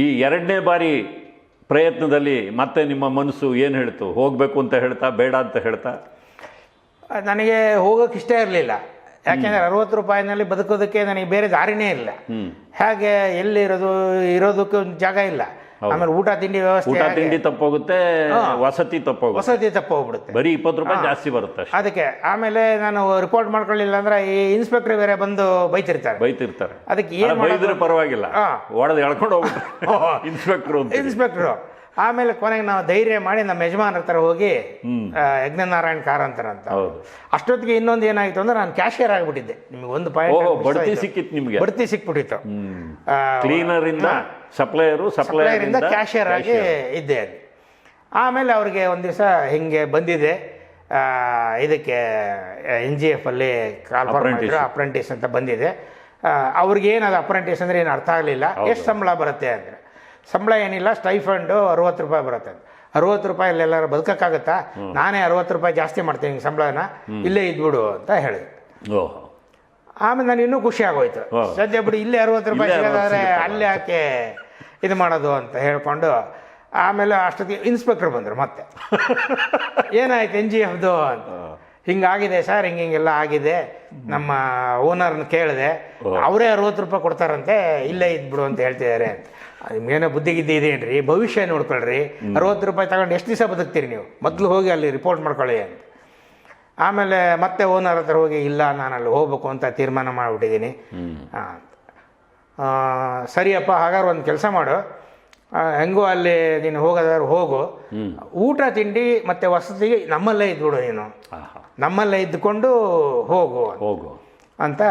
ಈ ಎರಡನೇ ಬಾರಿ ಪ್ರಯತ್ನದಲ್ಲಿ ಮತ್ತೆ ನಿಮ್ಮ ಮನಸ್ಸು ಏನು ಹೇಳ್ತು? ಹೋಗಬೇಕು ಅಂತ ಹೇಳ್ತಾ ಬೇಡ ಅಂತ ಹೇಳ್ತಾ? ನನಗೆ ಹೋಗೋಕೆ ಇಷ್ಟ ಇರಲಿಲ್ಲ. ಯಾಕೆಂದರೆ ಅರವತ್ತು ರೂಪಾಯಿನಲ್ಲಿ ಬದುಕೋದಕ್ಕೆ ನನಗೆ ಬೇರೆ ದಾರಿನೇ ಇಲ್ಲ. ಹಾಗೆ ಎಲ್ಲಿರೋದು ಇರೋದಕ್ಕೆ ಒಂದು ಜಾಗ ಇಲ್ಲ. ಆಮೇಲೆ ಊಟ ತಿಂಡಿ ವ್ಯವಸ್ಥೆ ಊಟ ತಿಂಡಿ ತಪ್ಪೋಗುತ್ತೆ ವಸತಿ ತಪ್ಪೋಗುತ್ತೆ. ವಸತಿ ತಪ್ಪೋಗ್ಬಿಡುತ್ತೆ. ಬರೀ ಇಪ್ಪತ್ತು ರೂಪಾಯಿ ಜಾಸ್ತಿ ಬರುತ್ತೆ ಅದಕ್ಕೆ ಆಮೇಲೆ ನಾನು ರಿಪೋರ್ಟ್ ಮಾಡ್ಕೊಳ್ಳಿಲ್ಲ ಅಂದ್ರೆ ಈ ಇನ್ಸ್ಪೆಕ್ಟರ್ ಬೇರೆ ಬಂದು ಬೈತಿರ್ತಾರೆ. ಬೈತಿರ್ತಾರೆ. ಅದಕ್ಕೆ ಏನು ಬೈದ್ರೆ ಪರವಾಗಿಲ್ಲ. ಹಾ. ಒಡೆದು ಎಳ್ಕೊಂಡು ಹೋಗ್ಬಿಟ್ಟು ಇನ್ಸ್ಪೆಕ್ಟರ್ ಇನ್ಸ್ಪೆಕ್ಟ್ರು ಆಮೇಲೆ ಕೊನೆಗೆ ನಾವು ಧೈರ್ಯ ಮಾಡಿ ನಮ್ಮ ಯಜಮಾನ್ ಹತ್ರ ಹೋಗಿ ಯಜ್ಞನಾರಾಯಣ್ ಕಾರಂತರ ಅಂತ ಅಷ್ಟೊತ್ತಿಗೆ ಇನ್ನೊಂದು ಏನಾಯ್ತು ಅಂದ್ರೆ ನಾನು ಕ್ಯಾಶಿಯರ್ ಆಗಿಬಿಟ್ಟಿದ್ದೆ. ನಿಮಗೆ ಒಂದು ಪಾಯಿಂಟ್ ಬಡ್ತಿ ಸಿಕ್ಕಿತ್ತು ನಿಮಗೆ? ಬಡ್ತಿ ಸಿಕ್ಬಿಟ್ಟಿತ್ತು. ಕ್ಲೀನರ್ ಇಂದ ಸಪ್ಲೈಯರು ಸಪ್ಲೈಯರ್ ಇಂದ ಕ್ಯಾಶಿಯರ್ ಆಗಿ ಇದ್ದೆ ಅಲ್ಲಿ. ಆಮೇಲೆ ಅವ್ರಿಗೆ ಒಂದು ದಿವಸ ಹಿಂಗೆ ಬಂದಿದೆ. ಇದಕ್ಕೆ ಎನ್ ಜಿ ಎಫ್ ಅಲ್ಲಿ. ಮಾಡಿದ್ರು ಅಪ್ರೆಂಟಿಸ್ ಅಂತ ಬಂದಿದೆ. ಅವ್ರಿಗೆ ಏನದು ಅಪ್ರೆಂಟಿಸ್ ಅಂದ್ರೆ ಏನು ಅರ್ಥ ಆಗಲಿಲ್ಲ. ಎಷ್ಟು ಸಂಬಳ ಬರುತ್ತೆ ಅಂದರೆ. ಸಂಬಳ ಏನಿಲ್ಲ ಸ್ಟೈಫಂಡು ಅರುವತ್ತು ರೂಪಾಯಿ ಬರುತ್ತೆ. ಅರುವತ್ತು ರೂಪಾಯಿ ಎಲ್ಲರೂ ಬದುಕಕ್ಕಾಗತ್ತಾ? ನಾನೇ ಅರವತ್ತು ರೂಪಾಯಿ ಜಾಸ್ತಿ ಮಾಡ್ತೀನಿ ಸಂಬಳನ ಇಲ್ಲೇ ಇದ್ಬಿಡು ಅಂತ ಹೇಳಿದೆ ಓಹೋ. ಆಮೇಲೆ ನಾನು ಇನ್ನೂ ಖುಷಿ ಆಗೋಯ್ತು. ಸದ್ಯ ಬಿಡಿ ಇಲ್ಲೇ ಅರವತ್ತು ರೂಪಾಯಿ ಸಿಗೋದಾದ್ರೆ ಅಲ್ಲಿ ಯಾಕೆ ಇದು ಮಾಡೋದು ಅಂತ ಹೇಳ್ಕೊಂಡು ಆಮೇಲೆ ಅಷ್ಟೊತ್ತಿಗೆ ಇನ್ಸ್ಪೆಕ್ಟರ್ ಬಂದರು ಮತ್ತೆ. ಏನಾಯ್ತು ಎನ್ ಜಿ ಎಫ್ದು ಅಂತ. ಹಿಂಗಾಗಿದೆ ಸರ್ ಹಿಂಗೆ ಹಿಂಗೆಲ್ಲ ಆಗಿದೆ. ನಮ್ಮ ಓನರ್ನ ಕೇಳಿದೆ. ಅವರೇ ಅರವತ್ತು ರೂಪಾಯಿ ಕೊಡ್ತಾರಂತೆ ಇಲ್ಲೇ ಇದ್ಬಿಡು ಅಂತ ಹೇಳ್ತಿದ್ದಾರೆ ಅಂತ. ನಿಮ್ಗೇನೋ ಬುದ್ಧಿ ಗಿದ್ದಿ ಇದೇನ್ರಿ ಭವಿಷ್ಯ ನೋಡ್ಕೊಳ್ರಿ. ಅರವತ್ತು ರೂಪಾಯಿ ತಗೊಂಡು ಎಷ್ಟು ದಿವಸ ಬದುಕ್ತೀರಿ ನೀವು? ಮೊದಲು ಹೋಗಿ ಅಲ್ಲಿ ರಿಪೋರ್ಟ್ ಮಾಡ್ಕೊಳ್ಳಿ ಅಂತ. ಆಮೇಲೆ ಮತ್ತೆ ಓನರ್ ಹತ್ರ ಹೋಗಿ ಇಲ್ಲ ನಾನು ಅಲ್ಲಿ ಹೋಗ್ಬೇಕು ಅಂತ ತೀರ್ಮಾನ ಮಾಡಿಬಿಟ್ಟಿದ್ದೀನಿ. ಸರಿಯಪ್ಪ ಹಾಗಾದ್ರೆ ಒಂದು ಕೆಲಸ ಮಾಡು. ಹೆಂಗೋ ಅಲ್ಲಿ ನೀನು ಹೋಗೋದಾದ್ರು ಹೋಗು. ಊಟ ತಿಂಡಿ ಮತ್ತೆ ವಸತಿಗೆ ನಮ್ಮಲ್ಲೇ ಇದ್ಬಿಡು ನೀನು. ನಮ್ಮಲ್ಲೇ ಇದ್ದುಕೊಂಡು ಹೋಗು ಹೋಗು. ಅಂತ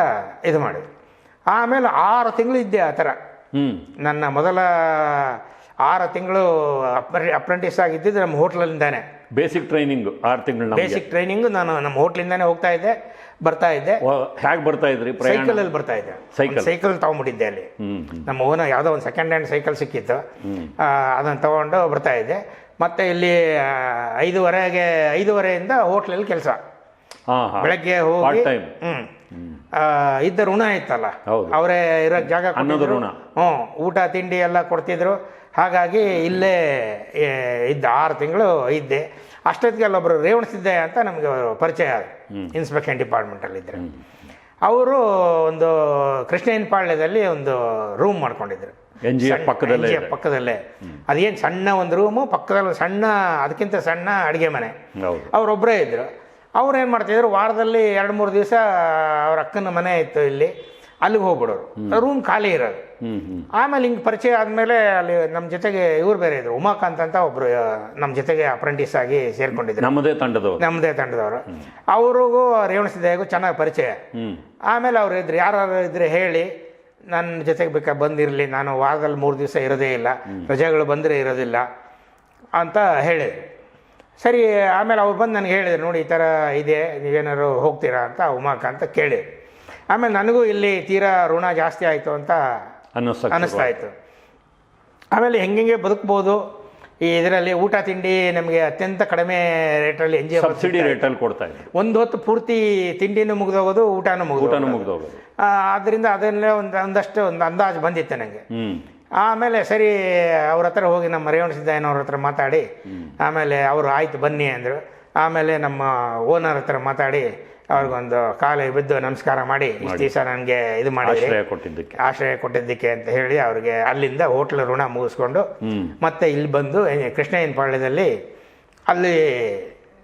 ಇದು ಮಾಡಿ ಆಮೇಲೆ ಆರು ತಿಂಗಳು ಇದ್ದೆ ಆ ಥರ. ನನ್ನ ಮೊದಲ ಆರು ತಿಂಗಳು ಅಪ್ರೆಂಟಿಸ್ ಆಗಿದ್ದಿದ್ದು ನಮ್ಮ ಹೋಟ್ಲಿಂದಾನೆ ಬೇಸಿಕ್ ಟ್ರೈನಿಂಗ್ ಆರು ತಿಂಗಳು ಬೇಸಿಕ್ ಟ್ರೈನಿಂಗ್ ನಾನು ನಮ್ಮ ಹೋಟ್ಲಿಂದಾನೆ ಹೋಗ್ತಾ ಇದ್ದೆ ಬರ್ತಾ ಇದ್ದೆ. ಹೇಗೆ ಬರ್ತಾ ಇದ್ರಿ ಸೈಕಲ್ ಅಲ್ಲಿ ಬರ್ತಾ ಇದ್ದೆ. ಸೈಕಲ್. ಸೈಕಲ್ ತಗೊಂಡ್ಬಿಟ್ಟಿದ್ದೆ ಅಲ್ಲಿ. ನಮ್ಮ ಓನ ಯಾವುದೋ ಒಂದು ಸೆಕೆಂಡ್ ಹ್ಯಾಂಡ್ ಸೈಕಲ್ ಸಿಕ್ಕಿತ್ತು. ಅದನ್ನು ತಗೊಂಡು ಬರ್ತಾ ಇದ್ದೆ. ಮತ್ತೆ ಇಲ್ಲಿ ಐದುವರೆಗೆ ಐದೂವರೆಯಿಂದ ಹೋಟ್ಲಲ್ಲಿ ಕೆಲಸ. ಬೆಳಗ್ಗೆ ಹೋಗಿ ಆ, ಇದ್ದ ಋಣ ಇತ್ತಲ್ಲ ಅವರೇ ಇರೋ ಜಾಗ. ಹ್ಞೂ ಊಟ ತಿಂಡಿ ಎಲ್ಲ ಕೊಡ್ತಿದ್ರು. ಹಾಗಾಗಿ ಇಲ್ಲೇ ಇದ್ದ ಆರು ತಿಂಗಳು ಇದ್ದೆ. ಅಷ್ಟೊತ್ತಿಗೆ ಅಲ್ಲೊಬ್ರು ರೇವಣಿಸಿದ್ದೆ ಅಂತ ನಮಗೆ ಪರಿಚಯ ಆದ್ರು. ಇನ್ಸ್ಪೆಕ್ಷನ್ ಡಿಪಾರ್ಟ್ಮೆಂಟಲ್ಲಿ ಇದ್ರು ಅವರು ಒಂದು ಕೃಷ್ಣ ಪಾಳ್ಯದಲ್ಲಿ ಒಂದು ರೂಮ್ ಮಾಡ್ಕೊಂಡಿದ್ರು. ಪಕ್ಕದಲ್ಲೇ ಅದೇನ್ ಪಕ್ಕದಲ್ಲೇ. ಅದೇನು ಸಣ್ಣ ಒಂದು ರೂಮು ಪಕ್ಕದಲ್ಲಿ ಸಣ್ಣ ಅದಕ್ಕಿಂತ ಸಣ್ಣ ಅಡುಗೆ ಮನೆ. ಅವರೊಬ್ಬರೇ ಇದ್ದರು ಅವ್ರು ಏನು ಮಾಡ್ತಿದ್ರು ವಾರದಲ್ಲಿ ಎರಡು ಮೂರು ದಿವಸ ಅವ್ರ ಅಕ್ಕನ ಮನೆ ಇತ್ತು ಇಲ್ಲಿ ಅಲ್ಲಿಗೆ ಹೋಗ್ಬಿಡೋರು. ರೂಮ್ ಖಾಲಿ ಇರೋದು. ಆಮೇಲೆ ಹಿಂಗೆ ಪರಿಚಯ ಆದಮೇಲೆ ಅಲ್ಲಿ ನಮ್ಮ ಜೊತೆಗೆ ಇವ್ರು ಬೇರೆ ಇದ್ರು ಉಮಾಕಾಂತ್ ಅಂತ ಒಬ್ರು ನಮ್ಮ ಜೊತೆಗೆ ಅಪ್ರೆಂಟಿಸ್ ಆಗಿ ಸೇರ್ಕೊಂಡಿದ್ರು. ನಮ್ಮದೇ ತಂಡದವರು. ನಮ್ಮದೇ ತಂಡದವರು. ಅವ್ರಿಗೂ ರೇವಣಸಿದ್ದಯ್ಯಗೂ ಚೆನ್ನಾಗಿ ಪರಿಚಯ. ಆಮೇಲೆ ಅವ್ರು ಇದ್ರು ಯಾರು ಇದ್ರೆ ಹೇಳಿ ನನ್ನ ಜೊತೆಗೆ ಬೇಕಾ ಬಂದಿರಲಿ ನಾನು ವಾರದಲ್ಲಿ ಮೂರು ದಿವಸ ಇರೋದೇ ಇಲ್ಲ ರಜೆಗಳು ಬಂದರೆ ಇರೋದಿಲ್ಲ ಅಂತ ಹೇಳಿದ್ರು. ಸರಿ ಆಮೇಲೆ ಅವ್ರು ಬಂದು ನನಗೆ ಹೇಳಿದ್ರು ನೋಡಿ ಈ ಥರ ಇದೆ ನೀವೇನಾದ್ರು ಹೋಗ್ತೀರಾ ಅಂತ ಉಮಾಕ ಅಂತ ಕೇಳಿದ್ರು. ಆಮೇಲೆ ನನಗೂ ಇಲ್ಲಿ ತೀರಾ ಋಣ ಜಾಸ್ತಿ ಆಯಿತು ಅಂತ ಅನ್ನಿಸ್ತಾ ಇತ್ತು. ಆಮೇಲೆ ಹೆಂಗೆ ಬದುಕ್ಬೋದು? ಈ ಇದರಲ್ಲಿ ಊಟ ತಿಂಡಿ ನಮಗೆ ಅತ್ಯಂತ ಕಡಿಮೆ ರೇಟಲ್ಲಿ ಎಂಜಾಯ್ ಸಬ್ಸಿಡಿ ರೇಟಲ್ಲಿ ಕೊಡ್ತಾ ಇದೆ. ಒಂದು ಹೊತ್ತು ಪೂರ್ತಿ ತಿಂಡಿನೂ ಮುಗಿದೋಗೋದು ಊಟನೂ ಮುಗಿದು ಊಟನೂ ಮುಗಿದೋಗೋದು. ಆದ್ದರಿಂದ ಅದನ್ನೇ ಒಂದು ಒಂದಷ್ಟು ಒಂದು ಅಂದಾಜು ಬಂದಿತ್ತು ನನಗೆ. ಆಮೇಲೆ ಸರಿ ಅವ್ರ ಹತ್ರ ಹೋಗಿ ನಮ್ಮ ರೇವಣ ಸಿದ್ದಯ್ಯನವ್ರ ಹತ್ರ ಮಾತಾಡಿ. ಆಮೇಲೆ ಅವರು ಆಯ್ತು ಬನ್ನಿ ಅಂದರು. ಆಮೇಲೆ ನಮ್ಮ ಓನರ್ ಹತ್ರ ಮಾತಾಡಿ ಅವ್ರಿಗೊಂದು ಕಾಲು ಬಿದ್ದು ನಮಸ್ಕಾರ ಮಾಡಿ ಇಷ್ಟು ದಿವಸ ನನಗೆ ಇದು ಮಾಡಿ ಆಶ್ರಯ ಕೊಟ್ಟಿದ್ದಕ್ಕೆ. ಆಶ್ರಯ ಕೊಟ್ಟಿದ್ದಕ್ಕೆ ಅಂತ ಹೇಳಿ ಅವ್ರಿಗೆ ಅಲ್ಲಿಂದ ಹೋಟ್ಲ್ ಋಣ ಮುಗಿಸ್ಕೊಂಡು ಮತ್ತೆ ಇಲ್ಲಿ ಬಂದು ಕೃಷ್ಣಯ್ಯನ ಪಾಳ್ಯದಲ್ಲಿ ಅಲ್ಲಿ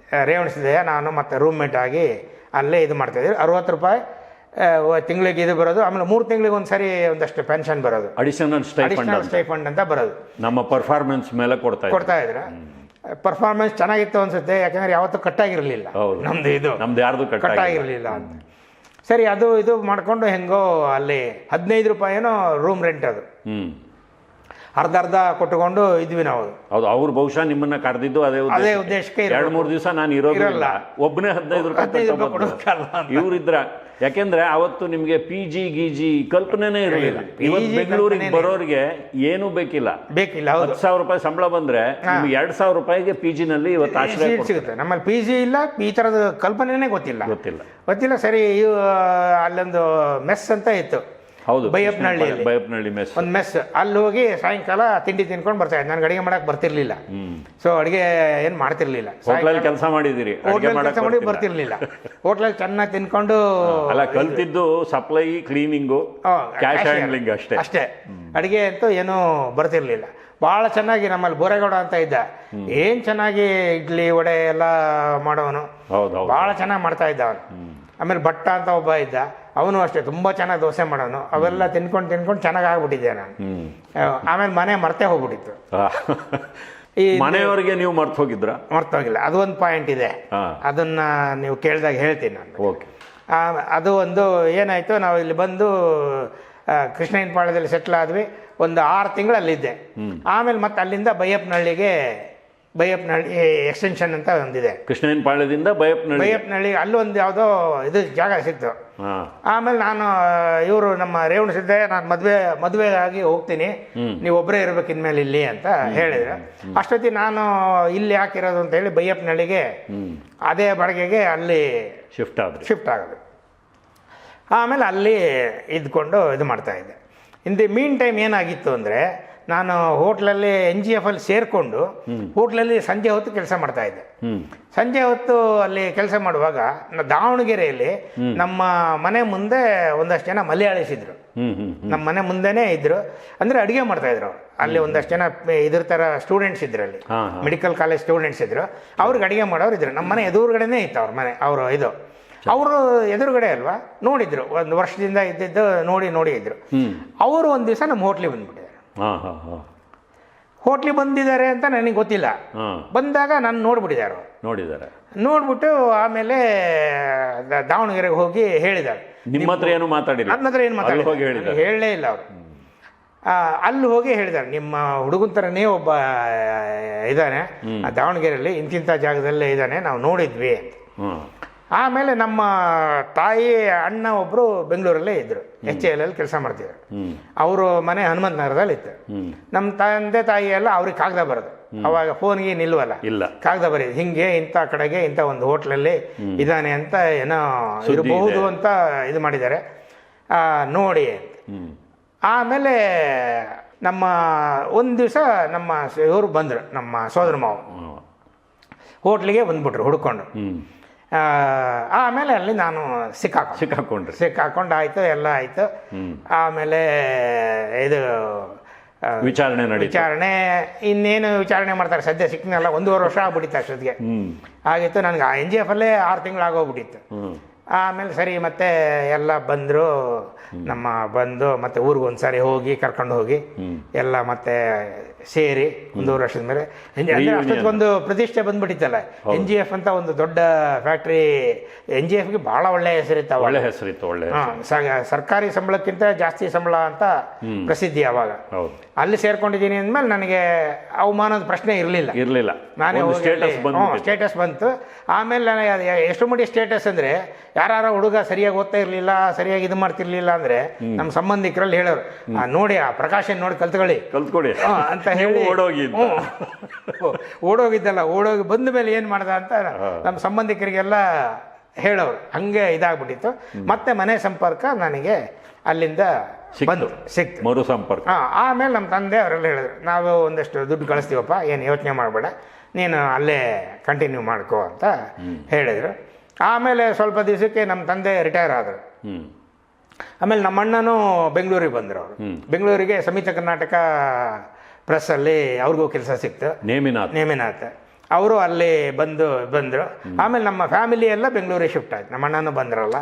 ಆ, ರೇವಣ ಸಿದ್ದಯ್ಯ ನಾನು ಮತ್ತೆ ರೂಮ್ಮೇಟ್ ಆಗಿ ಅಲ್ಲೇ ಇದು ಮಾಡ್ತಾಯಿದ್ದೀವಿ ಅರುವತ್ತು ರೂಪಾಯಿ ತಿಂಗಳಿಗೆ ಇದು ಬರೋದು ಆಮೇಲೆ ಮೂರು ತಿಂಗಳಿಗೆ ಒಂದ್ಸರಿ ಒಂದಷ್ಟು ಪೆನ್ಷನ್ ಬರೋದು. ಅಡಿಷನಲ್ ಸ್ಟೈಫಂಡ್ ಅಡಿಷನಲ್ ಸ್ಟೈಫಂಡ್ ಅಂತ ಬರೋದು. ನಮ್ಮ ಪರ್ಫಾರ್ಮೆನ್ಸ್ ಮೇಲೆ ಕೊಡ್ತಾ ಕೊಡ್ತಾ ಇದ್ರ ಪರ್ಫಾರ್ಮೆನ್ಸ್ ಚೆನ್ನಾಗಿತ್ತು ಅನ್ಸುತ್ತೆ ಯಾಕಂದ್ರೆ ಯಾವತ್ತೂ ಕಟ್ಟಾಗಿರಲಿಲ್ಲ. ನಮ್ದು ಇದು. ನಮ್ದು ಯಾರ್ದು ಕಟ್ ಕಟ್ಟಾಗಿರಲಿಲ್ಲ ಅಂತ. ಸರಿ ಅದು ಇದು ಮಾಡ್ಕೊಂಡು ಹೆಂಗೋ ಅಲ್ಲಿ ಹದಿನೈದು ರೂಪಾಯಿನೋ ರೂಮ್ ರೆಂಟ್ ಅದು. ಅರ್ಧ ಅರ್ಧ ಕೊಟ್ಟುಕೊಂಡು ಇದ್ವಿ ನಾವು. ಹೌದು ಅವ್ರು ಬಹುಶಃ ನಿಮ್ಮನ್ನ ಕರೆದಿದ್ದು ಅದೇ ಅದೇ ಉದ್ದೇಶಕ್ಕೆ. ಎರಡು ಮೂರು ದಿವಸ ನಾನು ಇರೋದಿಲ್ಲ. ಒಬ್ಬನೇ ಹದಿನೈದು ರೂಪಾಯಿ. ಇವ್ರಿದ್ರ ಯಾಕೆಂದ್ರೆ ಅವತ್ತು ನಿಮ್ಗೆ ಪಿ ಜಿ ಗೀಜಿ ಕಲ್ಪನೆನೇ ಇರಲಿಲ್ಲ. ಇವತ್ತು ಬೆಂಗಳೂರಿಗೆ ಬರೋರಿಗೆ ಏನೂ ಬೇಕಿಲ್ಲ. ಬೇಕಿಲ್ಲ ಹತ್ತು ಸಾವಿರ ರೂಪಾಯಿ ಸಂಬಳ ಬಂದ್ರೆ ನಿಮ್ಗೆ ಎರಡ್ ಸಾವಿರ ರೂಪಾಯಿಗೆ ಪಿ ನಲ್ಲಿ ಇವತ್ತು ಆಶ್ರಯ. ಸಿಗುತ್ತೆ. ನಮ್ಮಲ್ಲಿ ಪಿ ಜಿ ಇಲ್ಲ ಈ ತರದ ಕಲ್ಪನೆನೇ ಗೊತ್ತಿಲ್ಲ. ಗೊತ್ತಿಲ್ಲ. ಗೊತ್ತಿಲ್ಲ ಸರಿ ಅಲ್ಲೊಂದು ಮೆಸ್ ಅಂತ ಇತ್ತು. ಹೌದು ಬೈಯಪ್ಪನಹಳ್ಳಿಯಲ್ಲಿ ಬೈಯಪ್ಪನಹಳ್ಳಿ ಮೆಸ್ ಒಂದು ಮೆಸ್ ಅಲ್ಲಿ ಹೋಗಿ ಸಾಯಂಕಾಲ ತಿಂಡಿ ತಿನ್ಕೊಂಡು ಬರ್ತಾ ಇದ್ದೆ. ನನಗೆ ಅಡುಗೆ ಮಾಡಕ್ಕೆ ಬರ್ತಿರ್ಲಿಲ್ಲ. ಸೊ ಅಡುಗೆ ಏನು ಮಾಡ್ತಿರ್ಲಿಲ್ಲ. ಹೋಟ್ಲಲ್ಲಿ ಕೆಲಸ ಮಾಡಿದಿರಿ ಅಡುಗೆ ಹೋಟ್ಲಲ್ಲಿ ಮಾಡಕ್ ಕೆಲಸ ಮಾಡಿ ಬರ್ತಿರ್ಲಿಲ್ಲ. ಹೋಟ್ಲಲ್ಲಿ ಚೆನ್ನಾಗಿ ತಿನ್ಕೊಂಡು ಅಲ್ಲ ಕಲ್ತಿದ್ದು ಸಪ್ಲೈ ಕ್ಲೀನಿಂಗು ಕ್ಯಾಶ್. ಹ್ಯಾಂಡ್ಲಿಂಗ್ ಅಷ್ಟೇ. ಅಷ್ಟೇ. ಅಡುಗೆ ಅಂತೂ ಏನೂ ಬರ್ತಿರ್ಲಿಲ್ಲ. ಭಾಳ ಚೆನ್ನಾಗಿ ನಮ್ಮಲ್ಲಿ ಬೋರೇಗೌಡ ಅಂತ ಇದ್ದ. ಏನು ಚೆನ್ನಾಗಿ ಇಡ್ಲಿ ವಡೆ ಎಲ್ಲ ಮಾಡೋನು. ಭಾಳ ಚೆನ್ನಾಗಿ ಮಾಡ್ತಾ ಇದ್ದ ಅವನು ಆಮೇಲೆ ಭಟ್ಟ ಅಂತ ಒಬ್ಬ ಇದ್ದ. ಅವನು ಅಷ್ಟೇ ತುಂಬ ಚೆನ್ನಾಗಿ ದೋಸೆ ಮಾಡೋನು. ಅವೆಲ್ಲ ತಿನ್ಕೊಂಡು ತಿನ್ಕೊಂಡು ಚೆನ್ನಾಗಿ ಆಗ್ಬಿಟ್ಟಿದ್ದೆ ನಾನು ಆಮೇಲೆ ಮನೆ ಮರ್ತೇ ಹೋಗ್ಬಿಟ್ಟಿತ್ತು. ಈ ಮನೆಯವರಿಗೆ ನೀವು ಮರ್ತು ಹೋಗಿದ್ರ? ಮರ್ತೋಗಿಲ್ಲ ಅದು ಒಂದು ಪಾಯಿಂಟ್ ಇದೆ. ಅದನ್ನ ನೀವು ಕೇಳಿದಾಗ ಹೇಳ್ತೀನಿ ನಾನು. ಓಕೆ. ಅದು ಒಂದು ಏನಾಯ್ತು ನಾವು ಇಲ್ಲಿ ಬಂದು ಕೃಷ್ಣಯ್ಯನಪಾಳ್ಯದಲ್ಲಿ ಸೆಟ್ಲ್ ಆದ್ವಿ. ಒಂದು ಆರು ತಿಂಗಳಲ್ಲಿದ್ದೆ. ಆಮೇಲೆ ಮತ್ತೆ ಅಲ್ಲಿಂದ ಬೈಯಪ್ಪನಹಳ್ಳಿಗೆ ಬೈಯಪ್ಪನಹಳ್ಳಿ ಎಕ್ಸ್ಟೆನ್ಷನ್ ಅಂತ ಒಂದಿದೆ. ಕೃಷ್ಣನ ಪಾಳ್ಯದಿಂದ ಬೈಯಪ್ನಹಳ್ಳಿ ಬೈಯಪ್ಪನಹಳ್ಳಿ ಅಲ್ಲೊಂದು ಯಾವುದೋ ಇದು ಜಾಗ ಸಿಕ್ತು. ಆಮೇಲೆ ನಾನು ಇವರು ನಮ್ಮ ರೇವಣ ಸಿದ್ದೆ ನಾನು ಮದುವೆ ಮದುವೆ ಆಗಿ ಹೋಗ್ತೀನಿ ನೀವು ಒಬ್ಬರೇ ಇರಬೇಕು ಇನ್ಮೇಲೆ ಇಲ್ಲಿ ಅಂತ ಹೇಳಿದ್ರು. ಅಷ್ಟೊತ್ತಿ ನಾನು ಇಲ್ಲಿ ಹಾಕಿರೋದು ಅಂತ ಹೇಳಿ ಬೈಯಪ್ಪನಹಳ್ಳಿಗೆ ಅದೇ ಬಾಡಿಗೆಗೆ ಅಲ್ಲಿ ಶಿಫ್ಟ್ ಆಗೋದು ಶಿಫ್ಟ್ ಆಗೋದು. ಆಮೇಲೆ ಅಲ್ಲಿ ಇದ್ಕೊಂಡು ಇದು ಮಾಡ್ತಾ ಇದ್ದೆ. ಇನ್ ದಿ ಮೀನ್ ಟೈಮ್ ಏನಾಗಿತ್ತು ಅಂದರೆ ನಾನು ಹೋಟ್ಲಲ್ಲಿ ಎನ್ ಜಿ ಎಫ್ ಅಲ್ಲಿ ಸೇರಿಕೊಂಡು ಹೋಟ್ಲಲ್ಲಿ ಸಂಜೆ ಹೊತ್ತು ಕೆಲಸ ಮಾಡ್ತಾ ಇದ್ದೆ. ಸಂಜೆ ಹೊತ್ತು ಅಲ್ಲಿ ಕೆಲಸ ಮಾಡುವಾಗ ದಾವಣಗೆರೆಯಲ್ಲಿ ನಮ್ಮ ಮನೆ ಮುಂದೆ ಒಂದಷ್ಟು ಜನ ಮಲಯಾಳಿಸಿದ್ರು. ನಮ್ಮ ಮನೆ ಮುಂದೆನೇ ಇದ್ರು. ಅಂದ್ರೆ ಅಡುಗೆ ಮಾಡ್ತಾ ಇದ್ರು. ಅಲ್ಲಿ ಒಂದಷ್ಟು ಜನ ಇದ್ರ ಥರ ಸ್ಟೂಡೆಂಟ್ಸ್ ಇದ್ರು ಅಲ್ಲಿ. ಮೆಡಿಕಲ್ ಕಾಲೇಜ್ ಸ್ಟೂಡೆಂಟ್ಸ್ ಇದ್ರು. ಅವ್ರಿಗೆ ಅಡುಗೆ ಮಾಡೋರು ಇದ್ರು. ನಮ್ಮ ಮನೆ ಎದುರುಗಡೆನೇ ಇತ್ತು ಅವ್ರ ಮನೆ ಅವರು ಇದು. ಅವರು ಎದುರುಗಡೆ ಅಲ್ವಾ? ನೋಡಿದ್ರು. ಒಂದು ವರ್ಷದಿಂದ ಇದ್ದಿದ್ದು ನೋಡಿ ನೋಡಿ ಇದ್ರು. ಅವರು ಒಂದು ದಿವಸ ನಮ್ಮ ಹೋಟ್ಲಿಗೆ ಬಂದ್ಬಿಟ್ಟಿದ್ದಾರೆ ಹಾ ಹಾಂ ಹಾ. ಹೋಟ್ಲಿಗೆ ಬಂದಿದ್ದಾರೆ ಅಂತ ನನಗೆ ಗೊತ್ತಿಲ್ಲ. ಬಂದಾಗ ನಾನು ನೋಡ್ಬಿಟ್ಟಿದ್ದಾರೆ. ನೋಡಿದ್ದಾರೆ. ನೋಡ್ಬಿಟ್ಟು ಆಮೇಲೆ ದಾವಣಗೆರೆಗೆ ಹೋಗಿ ಹೇಳಿದ್ದಾರೆ. ನಿಮ್ಮ ಹತ್ರ ಏನು ಮಾತಾಡಿ ನನ್ನ ಹತ್ರ ಏನು ಮಾತಾಡಿ ಮಾತಾಡಿಲ್ಲ. ಹೇಳಲೇ ಇಲ್ಲ ಅವರು. ಅಲ್ಲಿ ಹೋಗಿ ಹೇಳಿದ್ದಾರೆ. ನಿಮ್ಮ ಹುಡುಗನ ಥರನೇ ಒಬ್ಬ ಇದ್ದಾನೆ. ದಾವಣಗೆರೆಯಲ್ಲಿ ಇಂತಿಂಥ ಜಾಗದಲ್ಲೇ ಇದ್ದಾನೆ. ನಾವು ನೋಡಿದ್ವಿ ಅಂತ. ಆಮೇಲೆ ನಮ್ಮ ತಾಯಿ ಅಣ್ಣ ಒಬ್ಬರು ಬೆಂಗಳೂರಲ್ಲೇ ಇದ್ದರು ಎಚ್ ಎಲ್ ಅಲ್ಲಿ ಕೆಲಸ ಮಾಡ್ತಿದ್ರು. ಅವರು ಮನೆ ಹನುಮಂತ ನಗರದಲ್ಲಿ ಇತ್ತು. ನಮ್ಮ ತಂದೆ ತಾಯಿ ಎಲ್ಲ ಅವ್ರಿಗೆ ಕಾಗದ ಬರೋದು. ಅವಾಗ ಫೋನ್ಗೆ ನಿಲ್ವಲ್ಲ ಇಲ್ಲ. ಕಾಗದ ಬರೀ ಹಿಂಗೆ ಇಂಥ ಕಡೆಗೆ ಇಂಥ ಒಂದು ಹೋಟ್ಲಲ್ಲಿ ಇದ್ದಾನೆ ಅಂತ ಏನೋ ಇರಬಹುದು ಅಂತ ಇದು ಮಾಡಿದ್ದಾರೆ. ಆ, ನೋಡಿ ಆಮೇಲೆ ನಮ್ಮ ಒಂದು ದಿವಸ ನಮ್ಮ ಇವರು ಬಂದರು ನಮ್ಮ ಸೋದರ ಮಾವು. ಹೋಟ್ಲಿಗೆ ಬಂದ್ಬಿಟ್ರು ಹುಡ್ಕೊಂಡು. ಆಮೇಲೆ ಅಲ್ಲಿ ನಾನು ಸಿಕ್ಕಾಕೊಂಡು. ಸಿಕ್ಕಾಕೊಂಡ್ರಿ. ಸಿಕ್ಕಾಕೊಂಡು ಆಯಿತು ಎಲ್ಲ ಆಯಿತು. ಆಮೇಲೆ ಇದು ವಿಚಾರಣೆ ನಡೀತು. ವಿಚಾರಣೆ ಇನ್ನೇನು ವಿಚಾರಣೆ ಮಾಡ್ತಾರೆ? ಸದ್ಯ ಸಿಕ್ಕಿನಲ್ಲ ಒಂದೂವರೆ ವರ್ಷ ಆಗ್ಬಿಟ್ಟಿತ್ತು ಅಷ್ಟೊತ್ತಿಗೆ. ಆಗಿತ್ತು ನನಗೆ ಎನ್ ಜಿ ಎಫ್ ಅಲ್ಲೇ ಆರು ತಿಂಗಳು ಆಗೋಗ್ಬಿಟ್ಟಿತ್ತು ಆಮೇಲೆ ಸರಿ ಮತ್ತೆ ಎಲ್ಲ ಬಂದರು ನಮ್ಮ ಬಂದು ಮತ್ತೆ ಊರಿಗೆ ಒಂದ್ಸಾರಿ ಹೋಗಿ ಕರ್ಕೊಂಡು ಹೋಗಿ. ಎಲ್ಲ ಮತ್ತೆ ಸೇರಿ ಒಂದೂವರೆ ವರ್ಷದ ಮೇಲೆ. ಅಂದ್ರೆ ಒಂದು ಪ್ರತಿಷ್ಠೆ ಬಂದ್ಬಿಟ್ಟಿತ್ತಲ್ಲ. ಎನ್ ಜಿ ಎಫ್ ಅಂತ ಒಂದು ದೊಡ್ಡ ಫ್ಯಾಕ್ಟ್ರಿ ಎನ್ ಜಿ ಎಫ್ಗೆ ಭಾಳ ಒಳ್ಳೆ ಹೆಸರಿತ್ತು ಒಳ್ಳೆ ಹೆಸರಿತ್ತು ಒಳ್ಳೆ ಸರ್ಕಾರಿ ಸಂಬಳಕ್ಕಿಂತ ಜಾಸ್ತಿ ಸಂಬಳ ಅಂತ ಪ್ರಸಿದ್ಧಿ ಅವಾಗ. ಅಲ್ಲಿ ಸೇರ್ಕೊಂಡಿದ್ದೀನಿ ಅಂದ್ಮೇಲೆ ನನಗೆ ಅವಮಾನದ ಪ್ರಶ್ನೆ ಇರಲಿಲ್ಲ. ಇರಲಿಲ್ಲ. ನಾನೇ ಸ್ಟೇಟಸ್ ಬಂತು. ಆಮೇಲೆ ನನಗೆ ಎಷ್ಟು ಮಟ್ಟಿ ಸ್ಟೇಟಸ್ ಅಂದರೆ ಯಾರು ಹುಡುಗ ಸರಿಯಾಗಿ ಓದ್ತಾ ಇರಲಿಲ್ಲ ಸರಿಯಾಗಿ ಇದು ಮಾಡ್ತಿರ್ಲಿಲ್ಲ ಅಂದರೆ ನಮ್ಮ ಸಂಬಂಧಿಕರಲ್ಲಿ ಹೇಳೋರು "ಆ, ನೋಡಿ ಆ ಪ್ರಕಾಶನ್ ನೋಡಿ ಕಲ್ತ್ಕೊಳ್ಳಿ. ಕಲ್ತ್ಕೊಳ್ಳಿ. ಅಂತ ಹೇಳಿ. ಓಡೋಗಿ. ಓಡೋಗಿದ್ದಲ್ಲ ಓಡೋಗಿ ಬಂದ ಮೇಲೆ ಏನು ಮಾಡ್ದ ಅಂತ ನಮ್ಮ ಸಂಬಂಧಿಕರಿಗೆಲ್ಲ ಹೇಳೋರು. ಹಂಗೆ ಇದಾಗ್ಬಿಟ್ಟಿತ್ತು. ಮತ್ತೆ ಮನೆ ಸಂಪರ್ಕ ನನಗೆ ಅಲ್ಲಿಂದ ಬಂದು ಸಿಕ್ತು. ಮರು ಸಂಪರ್ಕ. ಹಾಂ ಆಮೇಲೆ ನಮ್ಮ ತಂದೆ ಅವರೆಲ್ಲ ಹೇಳಿದ್ರು ನಾವು ಒಂದಷ್ಟು ದುಡ್ಡು ಕಳಿಸ್ತೀವಪ್ಪ ಏನು ಯೋಚನೆ ಮಾಡಬೇಡ ನೀನು ಅಲ್ಲೇ ಕಂಟಿನ್ಯೂ ಮಾಡ್ಕೋ ಅಂತ ಹೇಳಿದರು. ಆಮೇಲೆ ಸ್ವಲ್ಪ ದಿವಸಕ್ಕೆ ನಮ್ಮ ತಂದೆ ರಿಟೈರ್ ಆದರು. ಆಮೇಲೆ ನಮ್ಮ ಅಣ್ಣನೂ ಬೆಂಗಳೂರಿಗೆ ಬಂದರು ಅವರು. ಬೆಂಗಳೂರಿಗೆ ಸಮಿತ ಕರ್ನಾಟಕ ಪ್ರೆಸ್ಸಲ್ಲಿ ಅವ್ರಿಗೂ ಕೆಲಸ ಸಿಕ್ತು. ನೇಮಿನಾಥ್. ನೇಮಿನಾಥ್. ಅವರು ಅಲ್ಲಿ ಬಂದು ಬಂದರು. ಆಮೇಲೆ ನಮ್ಮ ಫ್ಯಾಮಿಲಿ ಎಲ್ಲ ಬೆಂಗಳೂರಿಗೆ ಶಿಫ್ಟ್ ಆಯ್ತು. ನಮ್ಮ ಅಣ್ಣನೂ ಬಂದ್ರಲ್ಲ.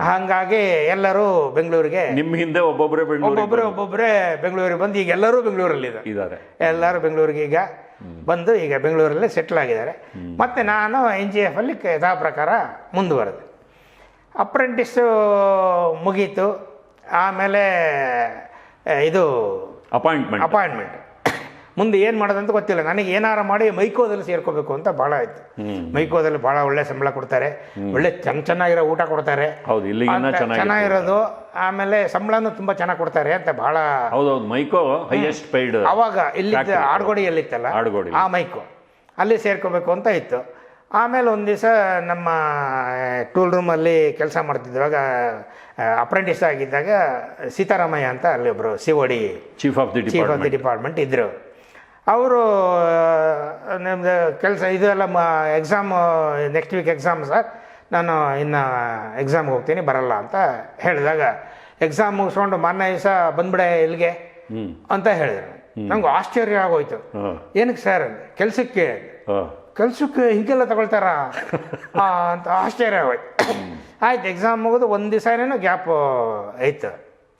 ಹಾಗಾಗಿ ಎಲ್ಲರೂ ಬೆಂಗಳೂರಿಗೆ ನಿಮ್ಮ ಹಿಂದೆ ಒಬ್ಬೊಬ್ಬರೇ ಒಬ್ಬೊಬ್ಬರೇ ಒಬ್ಬೊಬ್ಬರೇ ಬೆಂಗಳೂರಿಗೆ ಬಂದು ಈಗ ಎಲ್ಲರೂ ಬೆಂಗಳೂರಲ್ಲಿ ಇದ್ದಾರೆ. ಎಲ್ಲರೂ ಬೆಂಗಳೂರಿಗೆ ಈಗ ಬಂದು ಈಗ ಬೆಂಗಳೂರಲ್ಲಿ ಸೆಟ್ಲ್ ಆಗಿದ್ದಾರೆ. ಮತ್ತು ನಾನು ಎನ್ ಜಿ ಎಫ್ ಅಲ್ಲಿ ಯಥಾ ಪ್ರಕಾರ ಮುಂದುವರೆದೆ. ಅಪ್ರೆಂಟಿಸ್ಸು ಮುಗೀತು. ಆಮೇಲೆ ಇದು ಅಪಾಯಿಂಟ್ಮೆಂಟ್ ಅಪಾಯಿಂಟ್ಮೆಂಟ್ ಮುಂದೆ ಏನು ಮಾಡೋದಂತ ಗೊತ್ತಿಲ್ಲ. ನನಗೆ ಏನಾರ ಮಾಡಿ ಮೈಕೋದಲ್ಲಿ ಸೇರ್ಕೋಬೇಕು ಅಂತ ಭಾಳ ಇತ್ತು ಮೈಕೋದಲ್ಲಿ ಭಾಳ ಒಳ್ಳೆ ಸಂಬಳ ಕೊಡ್ತಾರೆ. ಒಳ್ಳೆ ಚೆನ್ನ ಚೆನ್ನಾಗಿರೋ ಊಟ ಕೊಡ್ತಾರೆ. ಹೌದು ಇಲ್ಲಿ ಚೆನ್ನಾಗಿರೋದು ಆಮೇಲೆ ಸಂಬಳನೂ ತುಂಬ ಚೆನ್ನಾಗಿ ಕೊಡ್ತಾರೆ ಅಂತ ಭಾಳ ಹೌದೌದು ಮೈಕೋ ಹೈಯೆಸ್ಟ್ ಪೇಯ್ಡ್ ಅವಾಗ ಇಲ್ಲಿ ಆಡ್ಗೋಡಿ ಆಡ್ಗೋಡಿಯಲ್ಲಿತ್ತಲ್ಲ ಆಡ್ಗೋಡಿ. ಆ ಮೈಕೋ. ಅಲ್ಲಿ ಸೇರ್ಕೋಬೇಕು ಅಂತ ಇತ್ತು. ಆಮೇಲೆ ಒಂದು ದಿವಸ ನಮ್ಮ ಟೂಲ್ ರೂಮಲ್ಲಿ ಕೆಲಸ ಮಾಡ್ತಿದ್ದಾಗ ಅಪ್ರೆಂಟಿಸ್ ಆಗಿದ್ದಾಗ ಸೀತಾರಾಮಯ್ಯ ಅಂತ ಅಲ್ಲಿ ಒಬ್ಬರು C O D chief of the chief of the department ಇದ್ದರು ಅವರು ನಿಮ್ಮದು ಕೆಲಸ ಇದೆಲ್ಲ exam next week exam sir ನಾನು ಇನ್ನು ಎಕ್ಸಾಮ್ಗೆ ಹೋಗ್ತೀನಿ ಬರಲ್ಲ ಅಂತ ಹೇಳಿದಾಗ ಎಕ್ಸಾಮ್ ಮುಗಿಸ್ಕೊಂಡು ಮೊನ್ನೆ ದಿವಸ ಬಂದ್ಬಿಡೆ ಇಲ್ಲಿಗೆ ಅಂತ ಹೇಳಿದ್ರು. ನಂಗೆ ಆಶ್ಚರ್ಯ ಆಗೋಯ್ತು. ಏನಕ್ಕೆ ಸರ್ ಕೆಲಸಕ್ಕೆ? ಕೆಲ್ಸಕ್ಕೆ ಹಿಂಗೆಲ್ಲ ತಗೊಳ್ತಾರ? ಅಂತ ಆಶ್ಚರ್ಯ ಆಗೋಯ್ತು. ಆಯ್ತು ಎಕ್ಸಾಮ್ ಮುಗಿದು ಒಂದು ದಿವಸ ಏನೇನೋ ಗ್ಯಾಪ್ ಐತೆ.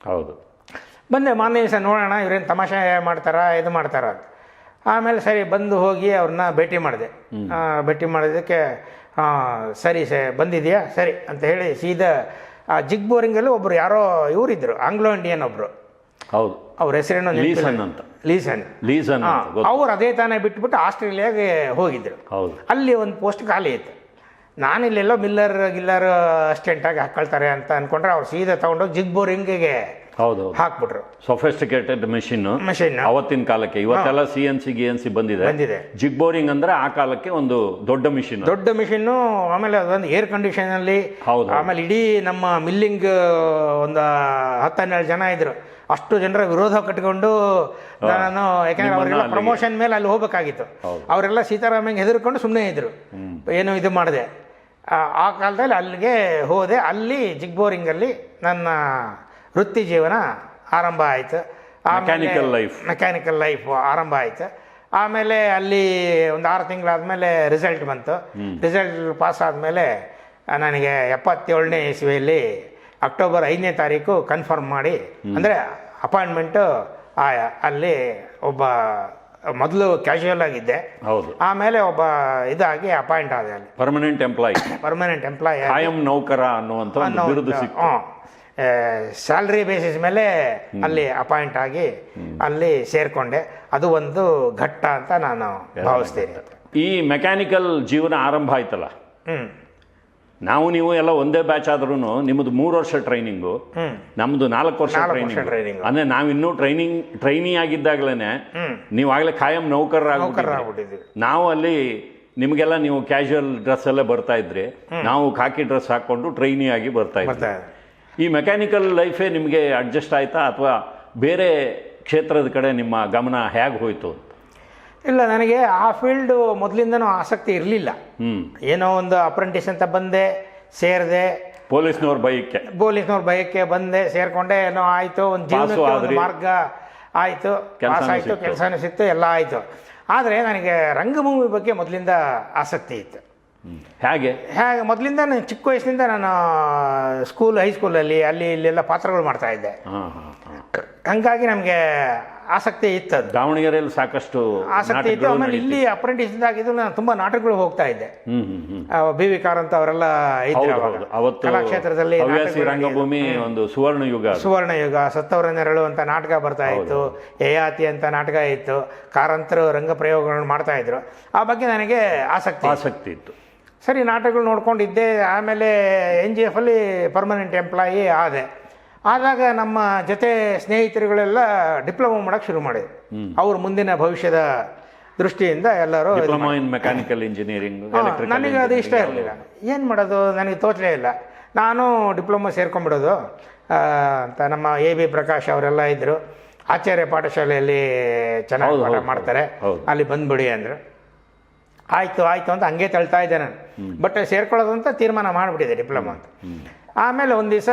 ಹೌದು. ಬಂದೆ ಮಾನ್ಯ ದಿವಸ ನೋಡೋಣ ಇವ್ರೇನು ತಮಾಷೆ ಮಾಡ್ತಾರ ಇದು ಮಾಡ್ತಾರ ಅಂತ. ಆಮೇಲೆ ಸರಿ ಬಂದು ಹೋಗಿ ಅವ್ರನ್ನ ಭೇಟಿ ಮಾಡಿದೆ. ಭೇಟಿ ಮಾಡಿದ್ದಕ್ಕೆ ಸರಿ ಸ ಬಂದಿದೆಯಾ? ಸರಿ ಅಂತ ಹೇಳಿ ಸೀದಾ ಆ ಜಿಗ್ ಬೋರಿಂಗಲ್ಲಿ ಒಬ್ಬರು ಯಾರೋ ಇವರಿದ್ದರು ಆಂಗ್ಲೋ ಇಂಡಿಯನ್ ಒಬ್ಬರು ಹೌದು. ಅವ್ರ ಹೆಸರೇನು. ಲೀಸನ್ ಅಂತ. ಲೀಸನ್. ಲೀಸನ್ ಅವ್ರು ಅದೇ ತಾನೇ ಬಿಟ್ಬಿಟ್ಟು ಆಸ್ಟ್ರೇಲಿಯಾಗೆ ಹೋಗಿದ್ರು. ಹೌದು. ಅಲ್ಲಿ ಒಂದು ಪೋಸ್ಟ್ ಖಾಲಿ ಇತ್ತು. ನಾನು ಇಲ್ಲೆಲ್ಲೋ ಮಿಲ್ಲರ್ ಗಿಲ್ಲರ್ ಅಸ್ಟೆಂಟಾಗಿ ಹಾಕೊಳ್ತಾರೆ ಅಂತ ಅಂದ್ಕೊಂಡ್ರೆ ಅವ್ರು ಸೀದಾ ತೊಗೊಂಡೋಗಿ ಜಿಗ್ ಬೋರಿಂಗಿಗೆ ಹೌದು ಹಾಕ್ಬಿಟ್ರು. ಸೊಫೆಸ್ಟಿಕೇಟೆಡ್ ಮೆಷಿನ್ ಮೆಷಿನ್ ಅವತ್ತಿನ ಕಾಲಕ್ಕೆ. ಇವತ್ತೆಲ್ಲ ಸಿ ಎನ್ ಸಿ ಗಿ ಎನ್ ಸಿ ಬಂದಿದೆ. ಬಂದಿದೆ. ಜಿಗ್ ಬೋರಿಂಗ್ ಅಂದ್ರೆ ಆ ಕಾಲಕ್ಕೆ ಒಂದು ದೊಡ್ಡ ಮಿಷಿನ್ ದೊಡ್ಡ ಮಿಷಿನ್ನು ಆಮೇಲೆ ಅದೊಂದು ಏರ್ ಕಂಡೀಷನ್ ಅಲ್ಲಿ ಹೌದು. ಆಮೇಲೆ ಇಡೀ ನಮ್ಮ ಮಿಲ್ಲಿಂಗ್ ಒಂದು ಹತ್ತು ಹನ್ನೆರಡು ಜನ ಇದ್ರು. ಅಷ್ಟು ಜನರ ವಿರೋಧ ಕಟ್ಕೊಂಡು ನಾನು ಯಾಕಂದ್ರೆ ಅವರೆಲ್ಲ ಪ್ರಮೋಷನ್ ಮೇಲೆ ಅಲ್ಲಿ ಹೋಗ್ಬೇಕಾಗಿತ್ತು. ಅವರೆಲ್ಲ ಸೀತಾರಾಮಂಗೆ ಹೆದರ್ಕೊಂಡು ಸುಮ್ಮನೆ ಇದ್ರು. ಏನು ಇದು ಮಾಡಿದೆ. ಆ ಕಾಲದಲ್ಲಿ ಅಲ್ಲಿಗೆ ಹೋದೆ. ಅಲ್ಲಿ ಜಿಗ್ಬೋರಿಂಗಲ್ಲಿ ನನ್ನ ವೃತ್ತಿ ಜೀವನ ಆರಂಭ ಆಯಿತು. ಮೆಕ್ಯಾನಿಕಲ್ ಲೈಫ್ ಮೆಕ್ಯಾನಿಕಲ್ ಲೈಫ್ ಆರಂಭ ಆಯಿತು. ಆಮೇಲೆ ಅಲ್ಲಿ ಒಂದು ಆರು ತಿಂಗಳಾದಮೇಲೆ ರಿಸಲ್ಟ್ ಬಂತು. ರಿಸಲ್ಟ್ ಪಾಸ್ ಆದಮೇಲೆ ನನಗೆ ಎಪ್ಪತ್ತೇಳನೇ ಇಸ್ವಿಯಲ್ಲಿ ಅಕ್ಟೋಬರ್ ಐದನೇ ತಾರೀಕು ಕನ್ಫರ್ಮ್ ಮಾಡಿ ಅಂದರೆ ಅಪಾಯಿಂಟ್ಮೆಂಟು ಅಲ್ಲಿ ಒಬ್ಬ ಮೊದಲು ಕ್ಯಾಶುಯಲ್ ಆಗಿದ್ದೆ. ಹೌದು. ಆಮೇಲೆ ಒಬ್ಬ ಇದಾಗಿ ಅಪಾಯಿಂಟ್ ಆದೆ ಅಲ್ಲಿ. ಪರ್ಮನೆಂಟ್ ಎಂಪ್ಲಾಯಿ ಪರ್ಮನೆಂಟ್ ಎಂಪ್ಲಾಯ್ ಕಾಯಂ ನೌಕರ ಅನ್ನುವಂಥ ಸ್ಯಾಲ್ರಿ ಬೇಸಿಸ್ ಮೇಲೆ ಅಲ್ಲಿ ಅಪಾಯಿಂಟ್ ಆಗಿ ಅಲ್ಲಿ ಸೇರಿಕೊಂಡೆ. ಅದು ಒಂದು ಘಟ್ಟ ಅಂತ ನಾನು ಭಾವಿಸ್ತೀನಿ. ಈ ಮೆಕ್ಯಾನಿಕಲ್ ಜೀವನ ಆರಂಭ ಆಯ್ತಲ್ಲ? ಹ್ಞೂ ನಾವು ನೀವು ಎಲ್ಲ ಒಂದೇ ಬ್ಯಾಚ್ ಆದ್ರೂ ನಿಮ್ಮದು ಮೂರು ವರ್ಷ ಟ್ರೈನಿಂಗು ನಮ್ದು ನಾಲ್ಕು ವರ್ಷ ಟ್ರೈನಿಂಗ್ ಅಂದ್ರೆ ನಾವಿನ್ನೂ ಟ್ರೈನಿಂಗ್ ಟ್ರೈನಿ ಆಗಿದ್ದಾಗಲೇ ನೀವು ಆಗಲೇ ಕಾಯಂ ನೌಕರರಾಗ ನೌಕರರಾಗ್ಬಿಟ್ಟಿದ್ವಿ ನಾವು ಅಲ್ಲಿ ನಿಮಗೆಲ್ಲ ನೀವು ಕ್ಯಾಶುವಲ್ ಡ್ರೆಸ್ ಎಲ್ಲ ಬರ್ತಾ ಇದ್ರಿ. ನಾವು ಖಾಕಿ ಡ್ರೆಸ್ ಹಾಕೊಂಡು ಟ್ರೈನಿ ಆಗಿ ಬರ್ತಾ ಇದ್ವಿ. ಈ ಮೆಕ್ಯಾನಿಕಲ್ ಲೈಫೇ ನಿಮಗೆ ಅಡ್ಜಸ್ಟ್ ಆಯ್ತಾ ಅಥವಾ ಬೇರೆ ಕ್ಷೇತ್ರದ ಕಡೆ ನಿಮ್ಮ ಗಮನ ಹೇಗೆ ಹೋಯ್ತು? ಇಲ್ಲ ನನಗೆ ಆ ಫೀಲ್ಡು ಮೊದಲಿಂದನೂ ಆಸಕ್ತಿ ಇರಲಿಲ್ಲ. ಏನೋ ಒಂದು ಅಪ್ರೆಂಟಿಸ್ ಅಂತ ಬಂದೆ ಸೇರಿದೆ. ಪೊಲೀಸ್ನವ್ರ ಭಯಕ್ಕೆ ಪೊಲೀಸ್ನವ್ರ ಭಯಕ್ಕೆ ಬಂದೆ ಸೇರಿಕೊಂಡೆ ಏನೋ ಆಯಿತು ಒಂದು ಜೀವನಕ್ಕೆ ಒಂದು ಮಾರ್ಗ ಆಯಿತು ಕೆಲಸ ಪಾಸ್ ಆಯಿತು. ಕೆಲಸನೂ ಸಿಕ್ತು ಎಲ್ಲ ಆಯಿತು. ಆದರೆ ನನಗೆ ರಂಗಭೂಮಿ ಬಗ್ಗೆ ಮೊದಲಿಂದ ಆಸಕ್ತಿ ಇತ್ತು. ಹೇಗೆ? ಹೇಗೆ ಮೊದಲಿಂದ ನಾನು ಚಿಕ್ಕ ವಯಸ್ಸಿನಿಂದ ನಾನು ಸ್ಕೂಲ್ ಹೈಸ್ಕೂಲಲ್ಲಿ ಅಲ್ಲಿ ಇಲ್ಲೆಲ್ಲ ಪಾತ್ರಗಳು ಮಾಡ್ತಾಯಿದ್ದೆ ಹಂಗಾಗಿ ನಮಗೆ ಆಸಕ್ತಿ ಇತ್ತು ದಾವಣಗೆರೆಯಲ್ಲಿ ಸಾಕಷ್ಟು ಆಸಕ್ತಿ ಇತ್ತು. ಆಮೇಲೆ ಇಲ್ಲಿ ಅಪ್ರೆಂಟಿಸ್ ಇದ್ದಾಗಿದ್ದು ನಾನು ತುಂಬ ನಾಟಕಗಳು ಹೋಗ್ತಾ ಇದ್ದೆ. ಬಿ ವಿ ಕಾರಂತ ಅವರೆಲ್ಲ ಕಲಾಕ್ಷೇತ್ರದಲ್ಲಿ ರಂಗಭೂಮಿ ಒಂದು ಸುವರ್ಣ ಯುಗ ಸುವರ್ಣ ಯುಗ ಸತ್ತವರ ನೆರಳು ಅಂತ ನಾಟಕ ಬರ್ತಾ ಇತ್ತು. ಯಯಾತಿ ಅಂತ ನಾಟಕ ಇತ್ತು. ಕಾರಂತರು ರಂಗ ಪ್ರಯೋಗಗಳನ್ನು ಮಾಡ್ತಾ ಇದ್ರು. ಆ ಬಗ್ಗೆ ನನಗೆ ಆಸಕ್ತಿ ಆಸಕ್ತಿ ಇತ್ತು. ಸರಿ ನಾಟಕಗಳು ನೋಡ್ಕೊಂಡಿದ್ದೆ. ಆಮೇಲೆ ಎನ್ ಜಿ ಎಫ್ ಅಲ್ಲಿ ಪರ್ಮನೆಂಟ್ ಎಂಪ್ಲಾಯಿ ಆದೆ. ಆದಾಗ ನಮ್ಮ ಜೊತೆ ಸ್ನೇಹಿತರುಗಳೆಲ್ಲ ಡಿಪ್ಲೊಮಾ ಮಾಡೋಕ್ಕೆ ಶುರು ಮಾಡಿದ್ರು. ಅವ್ರ ಮುಂದಿನ ಭವಿಷ್ಯದ ದೃಷ್ಟಿಯಿಂದ ಎಲ್ಲರೂ ಇದು ಡಿಪ್ಲೊಮಾ ಇನ್ ಮೆಕ್ಯಾನಿಕಲ್ ಇಂಜಿನಿಯರಿಂಗ್ ನನಗೆ ಅದು ಇಷ್ಟ ಇರಲಿಲ್ಲ. ಏನು ಮಾಡೋದು? ನನಗೆ ತೋಚಲೇ ಇಲ್ಲ. ನಾನು ಡಿಪ್ಲೊಮಾ ಸೇರ್ಕೊಂಡ್ಬಿಡೋದು. ಅಂತ ನಮ್ಮ ಎ ಬಿ ಪ್ರಕಾಶ್ ಅವರೆಲ್ಲ ಇದ್ದರು ಆಚಾರ್ಯ ಪಾಠಶಾಲೆಯಲ್ಲಿ ಚೆನ್ನಾಗಿ ಪಾಠ ಮಾಡ್ತಾರೆ. ಅಲ್ಲಿ ಬಂದ್ಬಿಡಿ ಅಂದರು. ಆಯಿತು ಆಯಿತು ಅಂತ ಹಂಗೆ ತಳ್ತಾ ಇದ್ದೆ ನಾನು. ಬಟ್ ಸೇರ್ಕೊಳ್ಳೋದು ಅಂತ ತೀರ್ಮಾನ ಮಾಡಿಬಿಟ್ಟಿದೆ ಡಿಪ್ಲೊಮಾ ಅಂತ. ಆಮೇಲೆ ಒಂದು ದಿವಸ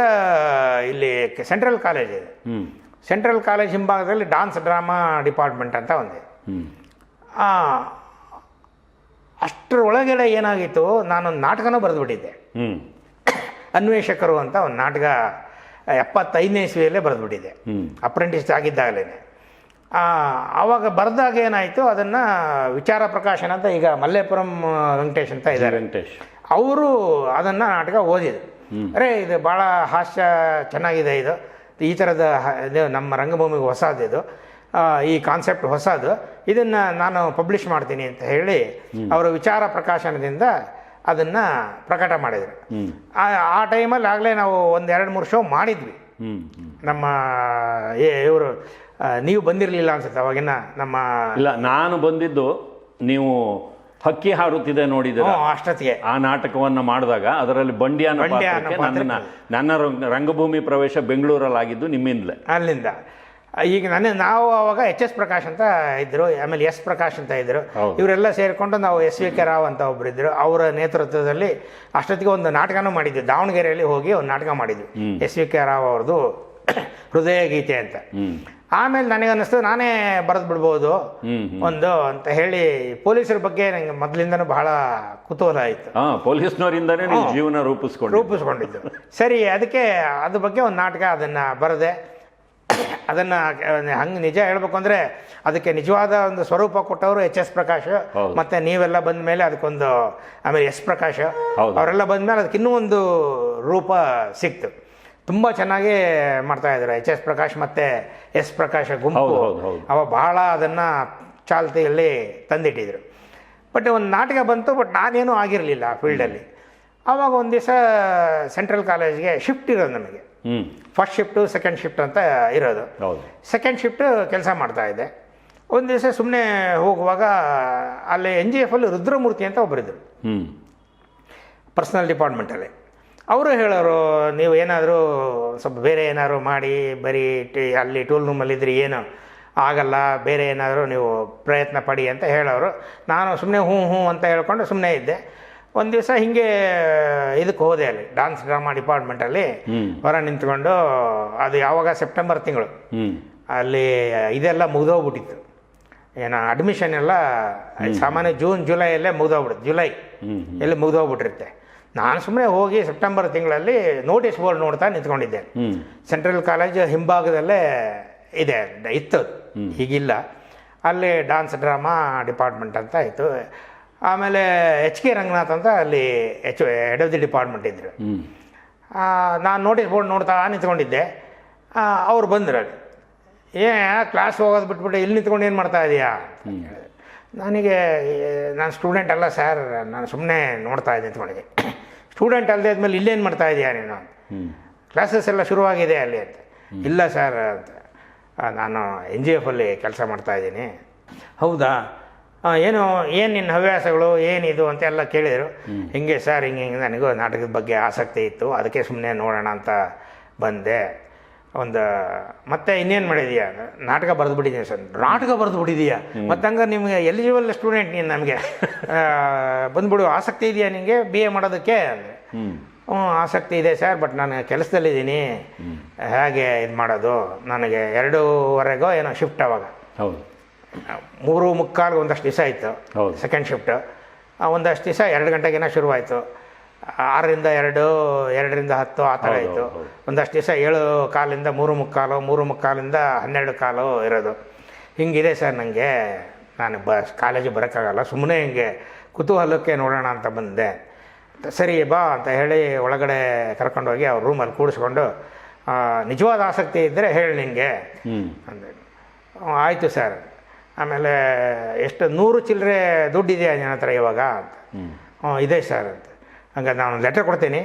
ಇಲ್ಲಿ ಸೆಂಟ್ರಲ್ ಕಾಲೇಜ್ ಇದೆ. ಸೆಂಟ್ರಲ್ ಕಾಲೇಜ್ ಹಿಂಭಾಗದಲ್ಲಿ ಡಾನ್ಸ್ ಡ್ರಾಮಾ ಡಿಪಾರ್ಟ್ಮೆಂಟ್ ಅಂತ ಒಂದು ಹ್ಮ್. ಆ, ಅಷ್ಟರ ಒಳಗಡೆ ಏನಾಗಿತ್ತು ನಾನೊಂದು ನಾಟಕನೂ ಬರೆದ್ಬಿಟ್ಟಿದ್ದೆ. ಅನ್ವೇಷಕರು ಅಂತ ಒಂದು ನಾಟಕ ಎಪ್ಪತ್ತೈದನೇ ಇಸ್ವಿಯಲ್ಲೇ ಬರೆದ್ಬಿಟ್ಟಿದ್ದೆ ಅಪ್ರೆಂಟಿಸ್ ಆಗಿದ್ದಾಗಲೇ ಆವಾಗ ಬರೆದಾಗ ಏನಾಯಿತು ಅದನ್ನು ವಿಚಾರ ಪ್ರಕಾಶನ ಅಂತ ಈಗ ಮಲ್ಲೇಪುರಂ ವೆಂಕಟೇಶ್ ಅಂತ ಇದ್ದಾರೆ. ವೆಂಕಟೇಶ್. ಅವರು ಅದನ್ನು ನಾಟಕ ಓದಿದ್ರು. ಅರೆ ಇದು ಭಾಳ ಹಾಸ್ಯ ಚೆನ್ನಾಗಿದೆ ಇದು. ಈ ಥರದ ನಮ್ಮ ರಂಗಭೂಮಿಗೆ ಹೊಸದಿದು ಇದು. ಈ ಕಾನ್ಸೆಪ್ಟ್ ಹೊಸದು. ಇದನ್ನು ನಾನು ಪಬ್ಲಿಷ್ ಮಾಡ್ತೀನಿ ಅಂತ ಹೇಳಿ ಅವರ ವಿಚಾರ ಪ್ರಕಾಶನದಿಂದ ಅದನ್ನು ಪ್ರಕಟ ಮಾಡಿದರು. ಆ ಆ ಟೈಮಲ್ಲಿ ಆಗಲೇ ನಾವು ಒಂದು ಎರಡು ಮೂರು ಶೋ ಮಾಡಿದ್ವಿ. ನಮ್ಮ ಏ ಇವರು ನೀವು ಬಂದಿರಲಿಲ್ಲ ಅನ್ಸುತ್ತೆ ಅವಾಗಿನ ನಮ್ಮ ಇಲ್ಲ ನಾನು ಬಂದಿದ್ದು ನೀವು ಹಕ್ಕಿ ಹಾರುತ್ತಿದೆ ನೋಡಿದ ಹ್ಞೂ ಅಷ್ಟೊತ್ತಿಗೆ. ಆ ನಾಟಕವನ್ನ ಮಾಡಿದಾಗ ಅದರಲ್ಲಿ ಬಂಡಿಯ ನನ್ನ ನನ್ನ ರಂಗ- ರಂಗಭೂಮಿ ಪ್ರವೇಶ ಬೆಂಗಳೂರಲ್ಲಿ ಆಗಿದ್ದು ನಿಮ್ಮಿಂದಲೇ. ಅಲ್ಲಿಂದ. ಈಗ ನನ್ನ ನಾವು ಅವಾಗ ಎಚ್ ಎಸ್ ಪ್ರಕಾಶ್ ಅಂತ ಇದ್ರು ಆಮೇಲೆ ಎಸ್ ಪ್ರಕಾಶ್ ಅಂತ ಇದ್ರು. ಹೌದು. ಇವರೆಲ್ಲ ಸೇರಿಕೊಂಡು ನಾವು ಎಸ್ ವಿ ಕೆ ರಾವ್ ಅಂತ ಒಬ್ರು ಇದ್ರು. ಅವರ ನೇತೃತ್ವದಲ್ಲಿ ಅಷ್ಟೊತ್ತಿಗೆ ಒಂದು ನಾಟಕನೂ ಮಾಡಿದ್ವಿ. ದಾವಣಗೆರೆಯಲ್ಲಿ ಹೋಗಿ ಒಂದು ನಾಟಕ ಮಾಡಿದ್ವಿ. ಎಸ್ ವಿ ಕೆ ರಾವ್ ಅವ್ರದ್ದು ಹೃದಯ ಗೀತೆ ಅಂತ. ಆಮೇಲೆ ನನಗನ್ನಿಸ್ತು ನಾನೇ ಬರೆದು ಬಿಡ್ಬೋದು ಒಂದು ಅಂತ ಹೇಳಿ ಪೊಲೀಸರ ಬಗ್ಗೆ ನಂಗೆ ಮೊದಲಿಂದನೂ ಬಹಳ ಕುತೂಹಲ ಆಯಿತು. ಪೊಲೀಸ್ನವರಿಂದನೇ ಪೊಲೀಸ್ನವರಿಂದಾನೇ ನೀವು ಜೀವನ ರೂಪಿಸ್ಕೊಂಡು ರೂಪಿಸ್ಕೊಂಡಿದ್ದು. ಸರಿ ಅದಕ್ಕೆ ಅದ್ರ ಬಗ್ಗೆ ಒಂದು ನಾಟಕ ಅದನ್ನು ಬರೆದೆ. ಅದನ್ನು ಹಂಗೆ ನಿಜ ಹೇಳ್ಬೇಕು ಅಂದರೆ ಅದಕ್ಕೆ ನಿಜವಾದ ಒಂದು ಸ್ವರೂಪ ಕೊಟ್ಟವರು ಎಚ್ ಎಸ್ ಪ್ರಕಾಶ್ ಮತ್ತೆ ನೀವೆಲ್ಲ ಬಂದ ಮೇಲೆ ಅದಕ್ಕೊಂದು ಆಮೇಲೆ ಎಸ್ ಪ್ರಕಾಶ್. ಅವರೆಲ್ಲ ಬಂದ ಮೇಲೆ ಅದಕ್ಕೆ ಇನ್ನೂ ಒಂದು ರೂಪ ಸಿಕ್ತು. ತುಂಬ ಚೆನ್ನಾಗಿ ಮಾಡ್ತಾ ಇದ್ದಾರೆ. ಎಚ್ ಎಸ್ ಪ್ರಕಾಶ್ ಮತ್ತು ಎಸ್ ಪ್ರಕಾಶ್ ಗುಂಪು. ಅವ ಬಹಳ ಅದನ್ನು ಚಾಲ್ತಿಯಲ್ಲಿ ತಂದಿಟ್ಟಿದ್ರು. ಬಟ್ ಒಂದು ನಾಟಕ ಬಂತು ಬಟ್ ನಾನೇನೂ ಆಗಿರಲಿಲ್ಲ ಆ ಫೀಲ್ಡಲ್ಲಿ ಆವಾಗ ಒಂದು ದಿವಸ ಸೆಂಟ್ರಲ್ ಕಾಲೇಜ್ಗೆ ಶಿಫ್ಟ್ ಇರೋದು ನಮಗೆ. ಫಸ್ಟ್ ಶಿಫ್ಟು ಸೆಕೆಂಡ್ ಶಿಫ್ಟ್ ಅಂತ ಇರೋದು. ಹೌದು. ಸೆಕೆಂಡ್ ಶಿಫ್ಟ್ ಕೆಲಸ ಮಾಡ್ತಾ ಇದ್ದೆ. ಒಂದು ದಿವಸ ಸುಮ್ಮನೆ ಹೋಗುವಾಗ ಅಲ್ಲಿ ಎನ್ ಜಿ ಎಫಲ್ಲಿ ರುದ್ರಮೂರ್ತಿ ಅಂತ ಒಬ್ಬರಿದ್ದರು ಪರ್ಸನಲ್ ಪರ್ಸ್ನಲ್ ಡಿಪಾರ್ಟ್ಮೆಂಟಲ್ಲಿ ಅವರು ಹೇಳೋರು ನೀವು ಏನಾದರೂ ಸ್ವಲ್ಪ ಬೇರೆ ಏನಾದ್ರು ಮಾಡಿ ಬರೀ ಟಿ ಅಲ್ಲಿ ಟೂಲ್ ರೂಮಲ್ಲಿದ್ದರೆ ಏನು? ಆಗಲ್ಲ ಬೇರೆ ಏನಾದರೂ ನೀವು ಪ್ರಯತ್ನ ಪಡಿ ಅಂತ ಹೇಳೋರು. ನಾನು ಸುಮ್ಮನೆ ಹ್ಞೂ ಹ್ಞೂ ಅಂತ ಹೇಳ್ಕೊಂಡು ಸುಮ್ಮನೆ ಇದ್ದೆ. ಒಂದು ದಿವಸ ಹಿಂಗೆ ಇದಕ್ಕೆ ಹೋದೆ ಅಲ್ಲಿ ಡಾನ್ಸ್ ಡ್ರಾಮಾ ಡಿಪಾರ್ಟ್ಮೆಂಟಲ್ಲಿ. ಹೊರ ನಿಂತ್ಕೊಂಡು ಅದು ಯಾವಾಗ ಸೆಪ್ಟೆಂಬರ್ ತಿಂಗಳು. ಅಲ್ಲಿ ಇದೆಲ್ಲ ಮುಗಿದೋಗ್ಬಿಟ್ಟಿತ್ತು. ಏನ ಅಡ್ಮಿಷನ್ ಎಲ್ಲ ಸಾಮಾನ್ಯ ಜೂನ್ ಜುಲೈಯಲ್ಲೇ ಮುಗಿದೋಗ್ಬಿಡುತ್ತೆ ಜುಲೈ. ಎಲ್ಲಿ ಮುಗಿದೋಗ್ಬಿಟ್ಟಿರುತ್ತೆ. ನಾನು ಸುಮ್ಮನೆ ಹೋಗಿ ಸೆಪ್ಟೆಂಬರ್ ತಿಂಗಳಲ್ಲಿ ನೋಟಿಸ್ ಬೋರ್ಡ್ ನೋಡ್ತಾ ನಿಂತ್ಕೊಂಡಿದ್ದೆ. ಸೆಂಟ್ರಲ್ ಕಾಲೇಜ್ ಹಿಂಭಾಗದಲ್ಲೇ ಇದೆ ಇತ್ತು. ಈಗಿಲ್ಲ ಅಲ್ಲಿ ಡಾನ್ಸ್ ಡ್ರಾಮಾ ಡಿಪಾರ್ಟ್ಮೆಂಟ್ ಅಂತ ಇತ್ತು. ಆಮೇಲೆ ಎಚ್ ಕೆ ರಂಗನಾಥ್ ಅಂತ ಅಲ್ಲಿ H head of the department ಇದ್ದರು ನಾನು ನೋಟಿಸ್ ಬೋರ್ಡ್ ನೋಡ್ತಾ ನಿಂತ್ಕೊಂಡಿದ್ದೆ. ಅವ್ರು ಬಂದ್ರು ಅಲ್ಲಿ. ಏ ಕ್ಲಾಸ್ ಹೋಗೋದು ಬಿಟ್ಬಿಟ್ಟು ಇಲ್ಲಿ ನಿಂತ್ಕೊಂಡು ಏನು ಮಾಡ್ತಾ ಇದೀಯಾ? ನನಗೆ ನಾನು ಸ್ಟೂಡೆಂಟ್ ಅಲ್ಲ ಸರ್ ನಾನು ಸುಮ್ಮನೆ ನೋಡ್ತಾ ಇದ್ದೆ ನಿಂತ್ಕೊಂಡಿದ್ದೆ. ಸ್ಟೂಡೆಂಟ್ ಅಲ್ಲದೆ ಆದಮೇಲೆ ಇಲ್ಲೇನು ಮಾಡ್ತಾ ಇದೆಯಾ ನೀನು? ಅಂತ ಕ್ಲಾಸಸ್ ಎಲ್ಲ ಶುರುವಾಗಿದೆ ಅಲ್ಲಿ ಅಂತ. ಇಲ್ಲ ಸರ್ ಅಂತ. ನಾನು ಎನ್ ಜಿ ಎಫಲ್ಲಿ ಕೆಲಸ ಮಾಡ್ತಾಯಿದ್ದೀನಿ ಹೌದಾ? ಏನು ಏನು ನಿನ್ನ ಹವ್ಯಾಸಗಳು ಏನಿದು ಅಂತ ಎಲ್ಲ ಕೇಳಿದರು. ಹಿಂಗೆ ಸರ್ ಹಿಂಗೆ ಹಿಂಗೆ ನನಗೂ ನಾಟಕದ ಬಗ್ಗೆ ಆಸಕ್ತಿ ಇತ್ತು. ಅದಕ್ಕೆ ಸುಮ್ಮನೆ ನೋಡೋಣ ಅಂತ ಬಂದೆ. ಒಂದು ಮತ್ತೆ ಇನ್ನೇನು ಮಾಡಿದೀಯಾ? ನಾಟಕ ಬರೆದು ಬಿಟ್ಟಿದ್ದೀನಿ ಸರ್. ನಾಟಕ ಬರೆದು ಬಿಟ್ಟಿದೀಯಾ? ಮತ್ತೆ ಹಂಗೆ ನಿಮಗೆ ಎಲಿಜಿಬಲ್ ಸ್ಟೂಡೆಂಟ್ ನೀನು ನಮಗೆ. ಬಂದ್ಬಿಡು ಆಸಕ್ತಿ ಇದೆಯಾ ನಿಮಗೆ ಬಿ ಎ ಮಾಡೋದಕ್ಕೆ ಹ್ಞೂ ಆಸಕ್ತಿ ಇದೆ ಸರ್ ಬಟ್ ನಾನು ಕೆಲಸದಲ್ಲಿದ್ದೀನಿ. ಹೇಗೆ ಇದು ಮಾಡೋದು? ನನಗೆ ಎರಡೂವರೆಗೋ ಏನೋ ಶಿಫ್ಟ್ ಅವಾಗ. ಹೌದು. ಮೂರು ಮುಕ್ಕಾಲ್ಗೆ ಒಂದಷ್ಟು ದಿವಸ ಇತ್ತು ಹೌದು. ಸೆಕೆಂಡ್ ಶಿಫ್ಟ್ ಒಂದಷ್ಟು ದಿವಸ ಎರಡು ಗಂಟೆಗೇನೋ ಶುರುವಾಯಿತು. ಆರರಿಂದ ಎರಡು ಎರಡರಿಂದ ಹತ್ತು ಆ ಥರ ಇತ್ತು. ಒಂದಷ್ಟು ದಿವಸ ಏಳು ಕಾಲಿಂದ ಮೂರು ಮುಕ್ಕಾಲು ಮೂರು ಮುಕ್ಕಾಲಿಂದ ಹನ್ನೆರಡು ಕಾಲು ಇರೋದು. ಹಿಂಗಿದೆ ಸರ್ ನನಗೆ. ನಾನು ಬಸ್ ಕಾಲೇಜಿಗೆ ಬರೋಕ್ಕಾಗಲ್ಲ. ಸುಮ್ಮನೆ ಹಿಂಗೆ ಕುತೂಹಲಕ್ಕೆ ನೋಡೋಣ ಅಂತ ಬಂದೆ. ಸರಿ ಬಾ ಅಂತ ಹೇಳಿ ಒಳಗಡೆ ಕರ್ಕೊಂಡೋಗಿ ಅವ್ರ ರೂಮಲ್ಲಿ ಕೂಡಿಸ್ಕೊಂಡು ನಿಜವಾದ ಆಸಕ್ತಿ ಇದ್ದರೆ ಹೇಳಿ ನಿಮಗೆ ಹ್ಮ್. ಅಂದೆ. ಹ್ಞೂ, ಆಯಿತು ಸರ್. ಆಮೇಲೆ ಎಷ್ಟು ನೂರು ಚಿಲ್ಲರೆ ದುಡ್ಡಿದೆಯಾ ನಿನ್ನ ಹತ್ರ ಇವಾಗ ಅಂತ. ಹ್ಞೂ ಇದೆ ಸರ್ ಅಂತ. ಹಂಗೆ ನಾನು ಲೆಟರ್ ಕೊಡ್ತೀನಿ.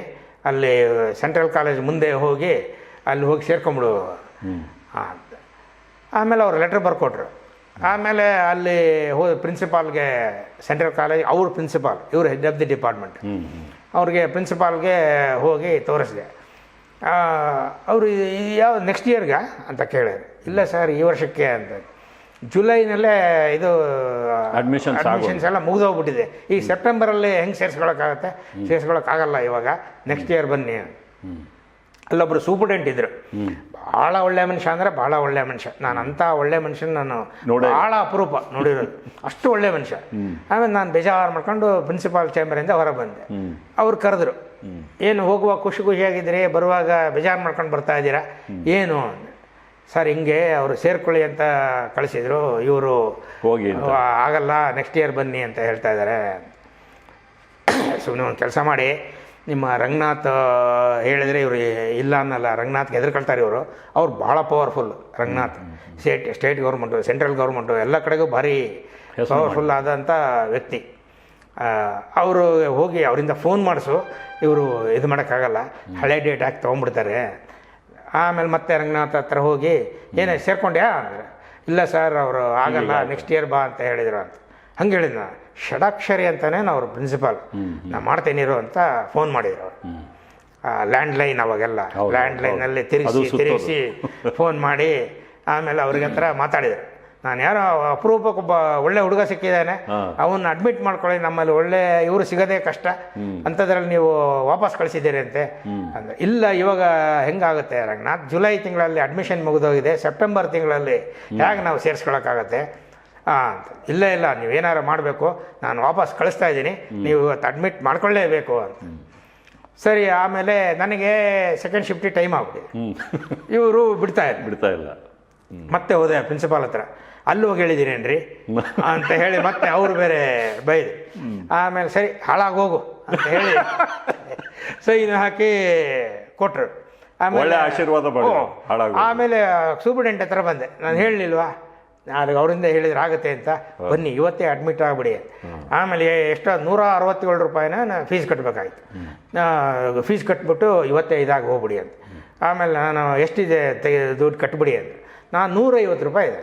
ಅಲ್ಲಿ ಸೆಂಟ್ರಲ್ ಕಾಲೇಜ್ ಮುಂದೆ ಹೋಗಿ ಅಲ್ಲಿ ಹೋಗಿ ಸೇರ್ಕೊಂಬಿಡು. ಅಂತ ಆಮೇಲೆ ಅವ್ರು ಲೆಟ್ರ್ ಬರ್ಕೊಟ್ರು. ಆಮೇಲೆ ಅಲ್ಲಿ ಹೋ ಪ್ರಿನ್ಸಿಪಾಲ್ಗೆ ಸೆಂಟ್ರಲ್ ಕಾಲೇಜ್ ಅವ್ರ ಪ್ರಿನ್ಸಿಪಾಲ್ ಇವರು ಹೆಡ್ ಆಫ್ ದಿ ಡಿಪಾರ್ಟ್ಮೆಂಟ್ ಅವ್ರಿಗೆ ಪ್ರಿನ್ಸಿಪಾಲ್ಗೆ ಹೋಗಿ ತೋರಿಸಿದೆ. ಅವರು ಯಾವ ನೆಕ್ಸ್ಟ್ ಇಯರ್ಗೆ ಅಂತ ಕೇಳಿದ್ರು. ಇಲ್ಲ ಸರ್ ಈ ವರ್ಷಕ್ಕೆ ಅಂತ. ಜುಲೈನಲ್ಲೇ ಇದು ಅಡ್ಮಿಷನ್. ಅಡ್ಮಿಷನ್ಸ್ ಎಲ್ಲ ಮುಗಿದೋಗ್ಬಿಟ್ಟಿದೆ. ಈ ಸೆಪ್ಟೆಂಬರಲ್ಲಿ ಹೆಂಗೆ ಸೇರಿಸ್ಕೊಳಕ್ಕಾಗತ್ತೆ? ಸೇರಿಸ್ಕೊಳಕ್ಕಾಗಲ್ಲ ಇವಾಗ. ನೆಕ್ಸ್ಟ್ ಇಯರ್ ಬನ್ನಿ. ಅಲ್ಲೊಬ್ಬರು ಅಲ್ಲೊಬ್ರು ಸೂಪರ್ಡೆಂಟ್ ಇದ್ರು. ಭಾಳ ಒಳ್ಳೆ ಮನುಷ್ಯ ಅಂದರೆ ಭಾಳ ಒಳ್ಳೆ ಮನುಷ್ಯ. ನಾನು ಅಂಥ ಒಳ್ಳೆ ಮನುಷ್ಯನ ನಾನು. ಭಾಳ ಅಪರೂಪ ನೋಡಿರೋದು. ಅಷ್ಟು ಒಳ್ಳೆ ಮನುಷ್ಯ. ಆಮೇಲೆ ನಾನು ಬೇಜಾರು ಮಾಡ್ಕೊಂಡು ಪ್ರಿನ್ಸಿಪಾಲ್ ಚೇಂಬರಿಂದ ಹೊರಗೆ ಬಂದೆ. ಅವ್ರು ಕರೆದ್ರು ಏನು ಹೋಗುವಾಗ ಖುಷಿ ಖುಷಿಯಾಗಿದ್ದೀರಿ? ಬರುವಾಗ ಬೇಜಾರು ಮಾಡ್ಕೊಂಡು ಬರ್ತಾ ಇದ್ದೀರಾ? ಏನು. ಸರ್ ಹಿಂಗೆ ಅವರು ಸೇರ್ಕೊಳ್ಳಿ ಅಂತ ಕಳಿಸಿದ್ರು. ಇವರು ಹೋಗಿ ಆಗಲ್ಲ ನೆಕ್ಸ್ಟ್ ಇಯರ್ ಬನ್ನಿ ಅಂತ ಹೇಳ್ತಾ ಇದ್ದಾರೆ ಸುಮ್ಮನೆ ಒಂದು ಕೆಲಸ ಮಾಡಿ. ನಿಮ್ಮ ರಂಗನಾಥ್ ಹೇಳಿದ್ರೆ ಇವರು ಇಲ್ಲ ಅನ್ನಲ್ಲ. ರಂಗನಾಥ್ಗೆ ಹೆದರ್ಕೊಳ್ತಾರೆ ಇವರು. ಅವ್ರು ಭಾಳ powerful Ranganath. State state government central government ಎಲ್ಲ ಕಡೆಗೂ ಭಾರಿ ಪವರ್ಫುಲ್ ಆದಂಥ ವ್ಯಕ್ತಿ. ಅವರು ಹೋಗಿ ಅವರಿಂದ ಫೋನ್ ಮಾಡಿಸು. ಇವರು ಇದು ಮಾಡೋಕ್ಕಾಗಲ್ಲ. ಹಳೆ ಡೇಟ್ ಹಾಕಿ ತೊಗೊಂಡ್ಬಿಡ್ತಾರೆ. ಆಮೇಲೆ ಮತ್ತೆ ರಂಗನಾಥ ಹತ್ರ ಹೋಗಿ ಏನೇ ಸೇರ್ಕೊಂಡ್ಯಾ ಅಂದರೆ ಇಲ್ಲ ಸರ್ ಅವರು ಆಗಲ್ಲ ನೆಕ್ಸ್ಟ್ ಇಯರ್ ಬಾ ಅಂತ ಹೇಳಿದ್ರು ಅಂತ. ಹಂಗೆ ಹೇಳಿದ್ನ. ಷಡಾಕ್ಷರಿ ಅಂತಾನೆ ಅವ್ರು ಪ್ರಿನ್ಸಿಪಾಲ್ ನಾ ಮಾಡ್ತೇನಿರು ಅಂತ ಫೋನ್ ಮಾಡಿದ್ರು ಅವರು. ಲ್ಯಾಂಡ್ಲೈನ್ ಅವಾಗೆಲ್ಲ. ಲ್ಯಾಂಡ್ ಲೈನಲ್ಲಿ. ತಿರುಗಿಸಿ ತಿರುಗಿಸಿ ಫೋನ್ ಮಾಡಿ ಆಮೇಲೆ ಅವ್ರಿಗೆ ಹತ್ರ ಮಾತಾಡಿದ್ರು. ನಾನು ಯಾರೋ ಅಪರೂಪಕ್ಕೊಬ್ಬ ಒಳ್ಳೆ ಹುಡುಗ ಸಿಕ್ಕಿದ್ದಾನೆ. ಅವನ್ನ ಅಡ್ಮಿಟ್ ಮಾಡ್ಕೊಳ್ಳಿ ನಮ್ಮಲ್ಲಿ ಒಳ್ಳೆ ಇವರು ಸಿಗೋದೇ ಕಷ್ಟ ಅಂಥದ್ರಲ್ಲಿ ನೀವು ವಾಪಸ್ ಕಳಿಸಿದ್ದೀರಿ ಅಂತೆ. ಅಂದ್ರೆ ಇಲ್ಲ ಇವಾಗ ಹೆಂಗಾಗುತ್ತೆ ರಂಗನಾಥ್? ಜುಲೈ ತಿಂಗಳಲ್ಲಿ ಅಡ್ಮಿಷನ್ ಮುಗಿದೋಗಿದೆ ಸೆಪ್ಟೆಂಬರ್ ತಿಂಗಳಲ್ಲಿ ಹೇಗೆ ನಾವು ಸೇರಿಸ್ಕೊಳಕ್ಕಾಗತ್ತೆ? ಹಾಂ ಅಂತ ಇಲ್ಲ ಇಲ್ಲ ನೀವೇನಾರು ಮಾಡಬೇಕು ನಾನು ವಾಪಸ್ ಕಳಿಸ್ತಾ ಇದ್ದೀನಿ ನೀವು ಇವತ್ತು ಅಡ್ಮಿಟ್ ಮಾಡ್ಕೊಳ್ಳೇಬೇಕು ಅಂತ. ಸರಿ ಆಮೇಲೆ ನನಗೆ ಸೆಕೆಂಡ್ ಶಿಫ್ಟಿ ಟೈಮ್ ಆಗ್ಬಿಟ್ಟಿದೆ ಇವರು ಬಿಡ್ತಾ ಇದ್ರು ಬಿಡ್ತಾ ಇಲ್ಲ. ಮತ್ತೆ ಹೋದೆ ಪ್ರಿನ್ಸಿಪಾಲ್ ಹತ್ರ. ಅಲ್ಲಿ ಹೋಗಿ ಹೇಳಿದ್ದೀನೇನ್ರಿ ಅಂತ ಹೇಳಿ ಮತ್ತೆ ಅವರು ಬೇರೆ ಬೈದು. ಆಮೇಲೆ ಸರಿ ಹಾಳಾಗೋಗು ಅಂತ ಹೇಳಿ ಸೈನ್ ಹಾಕಿ ಕೊಟ್ಟರು ಆಮೇಲೆ ಆಶೀರ್ವಾದ. ಆಮೇಲೆ ಸೂಪರ್ಡೆಂಟ್ ಹತ್ರ ಬಂದೆ. ನಾನು ಹೇಳಲಿಲ್ವಾ ಅದು ಅವರಿಂದ ಹೇಳಿದ್ರೆ ಆಗುತ್ತೆ ಅಂತ. ಬನ್ನಿ ಇವತ್ತೇ ಅಡ್ಮಿಟ್ ಆಗಿಬಿಡಿ. ಅಂತ. ಆಮೇಲೆ ಎಷ್ಟೋ ನೂರ ಅರವತ್ತೇಳು ರೂಪಾಯಿನ ನಾನು ಫೀಸ್ ಕಟ್ಟಬೇಕಾಯ್ತು ಫೀಸ್ ಕಟ್ಬಿಟ್ಟು ಇವತ್ತೇ ಇದಾಗಿ ಹೋಗ್ಬಿಡಿ ಅಂತ. ಆಮೇಲೆ ನಾನು ಎಷ್ಟಿದೆ ತೆಗೆ ದುಡ್ಡು ಕಟ್ಬಿಡಿ ಅಂತ. ನಾನು ನೂರೈವತ್ತು ರೂಪಾಯಿ ಇದೆ.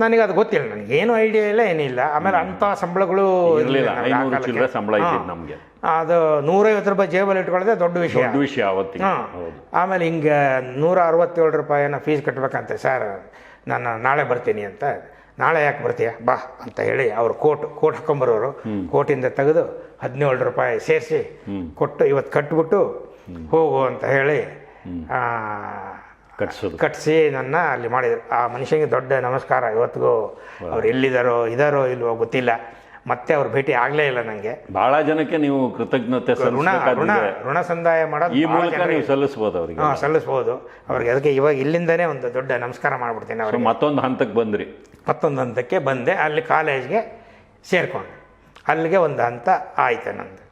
ನನಗೆ ಅದು ಗೊತ್ತಿಲ್ಲ ನನಗೆ ಏನು ಐಡಿಯಾ ಇಲ್ಲ ಏನಿಲ್ಲ. ಆಮೇಲೆ ಅಂಥ ಸಂಬಳಗಳು ಇರಲಿಲ್ಲ. ಐನೂರು ಚಿಲ್ಲರೆ ಸಂಬಳ ನಮಗೆ ನಮ್ಗೆ. ಅದು ನೂರೈವತ್ತು ರೂಪಾಯಿ ಜೇಬಲ್ಲಿ ಇಟ್ಕೊಳ್ಳೋದೇ ದೊಡ್ಡ ವಿಷಯ ದೊಡ್ಡ ವಿಷಯ. ಅವತ್ತಿಗೆ. ಆಮೇಲೆ ಹಿಂಗೆ ನೂರ ಅರವತ್ತೇಳು ರೂಪಾಯಿನ ಫೀಸ್ ಕಟ್ಟಬೇಕಂತೆ ಸರ್ ನಾನು ನಾಳೆ ಬರ್ತೀನಿ ಅಂತ. ನಾಳೆ ಯಾಕೆ ಬರ್ತೀಯ? ಬಾ ಅಂತ ಹೇಳಿ ಅವರು ಕೋಟ್ ಕೋಟ್ ಹಾಕೊಂಬರೋರು. ಕೋಟಿಂದ ತೆಗೆದು ಹದಿನೇಳು ರೂಪಾಯಿ ಸೇರಿಸಿ ಕೊಟ್ಟು ಇವತ್ತು ಕಟ್ಬಿಟ್ಟು ಹೋಗು ಅಂತ ಹೇಳಿ ಕಟ್ಸೋದು. ಕಟ್ಟಿಸಿ ನನ್ನ ಅಲ್ಲಿ ಮಾಡಿದರು. ಆ ಮನುಷ್ಯನಿಗೆ ದೊಡ್ಡ ನಮಸ್ಕಾರ. ಇವತ್ತಿಗೂ ಅವ್ರು ಎಲ್ಲಿದ್ದಾರೋ ಇದಾರೋ ಇಲ್ವೋ ಗೊತ್ತಿಲ್ಲ. ಮತ್ತೆ ಅವ್ರು ಭೇಟಿ ಆಗಲೇ ಇಲ್ಲ ನನಗೆ ಬಹಳ ಜನಕ್ಕೆ ನೀವು ಕೃತಜ್ಞತೆ ಋಣ ಋಣ ಋಣ ಸಂದಾಯ ಮಾಡೋದು ಈ ಮೂಲಕ ನೀವು ಸಲ್ಲಿಸ್ಬೋದು ಅವರಿಗೆ. ಹಾಂ ಸಲ್ಲಿಸ್ಬೋದು. ಅವ್ರಿಗೆ ಅದಕ್ಕೆ ಇವಾಗ ಇಲ್ಲಿಂದನೇ ಒಂದು ದೊಡ್ಡ ನಮಸ್ಕಾರ ಮಾಡಿಬಿಡ್ತೀನಿ ಅವ್ರಿಗೆ. ಮತ್ತೊಂದು ಹಂತಕ್ಕೆ ಬಂದ್ರಿ. ಮತ್ತೊಂದು ಹಂತಕ್ಕೆ ಬಂದೆ. ಅಲ್ಲಿ ಕಾಲೇಜ್ಗೆ ಸೇರಿಕೊಂಡೆ. ಅಲ್ಲಿಗೆ ಒಂದು ಹಂತ ಆಯ್ತು ನಂದು.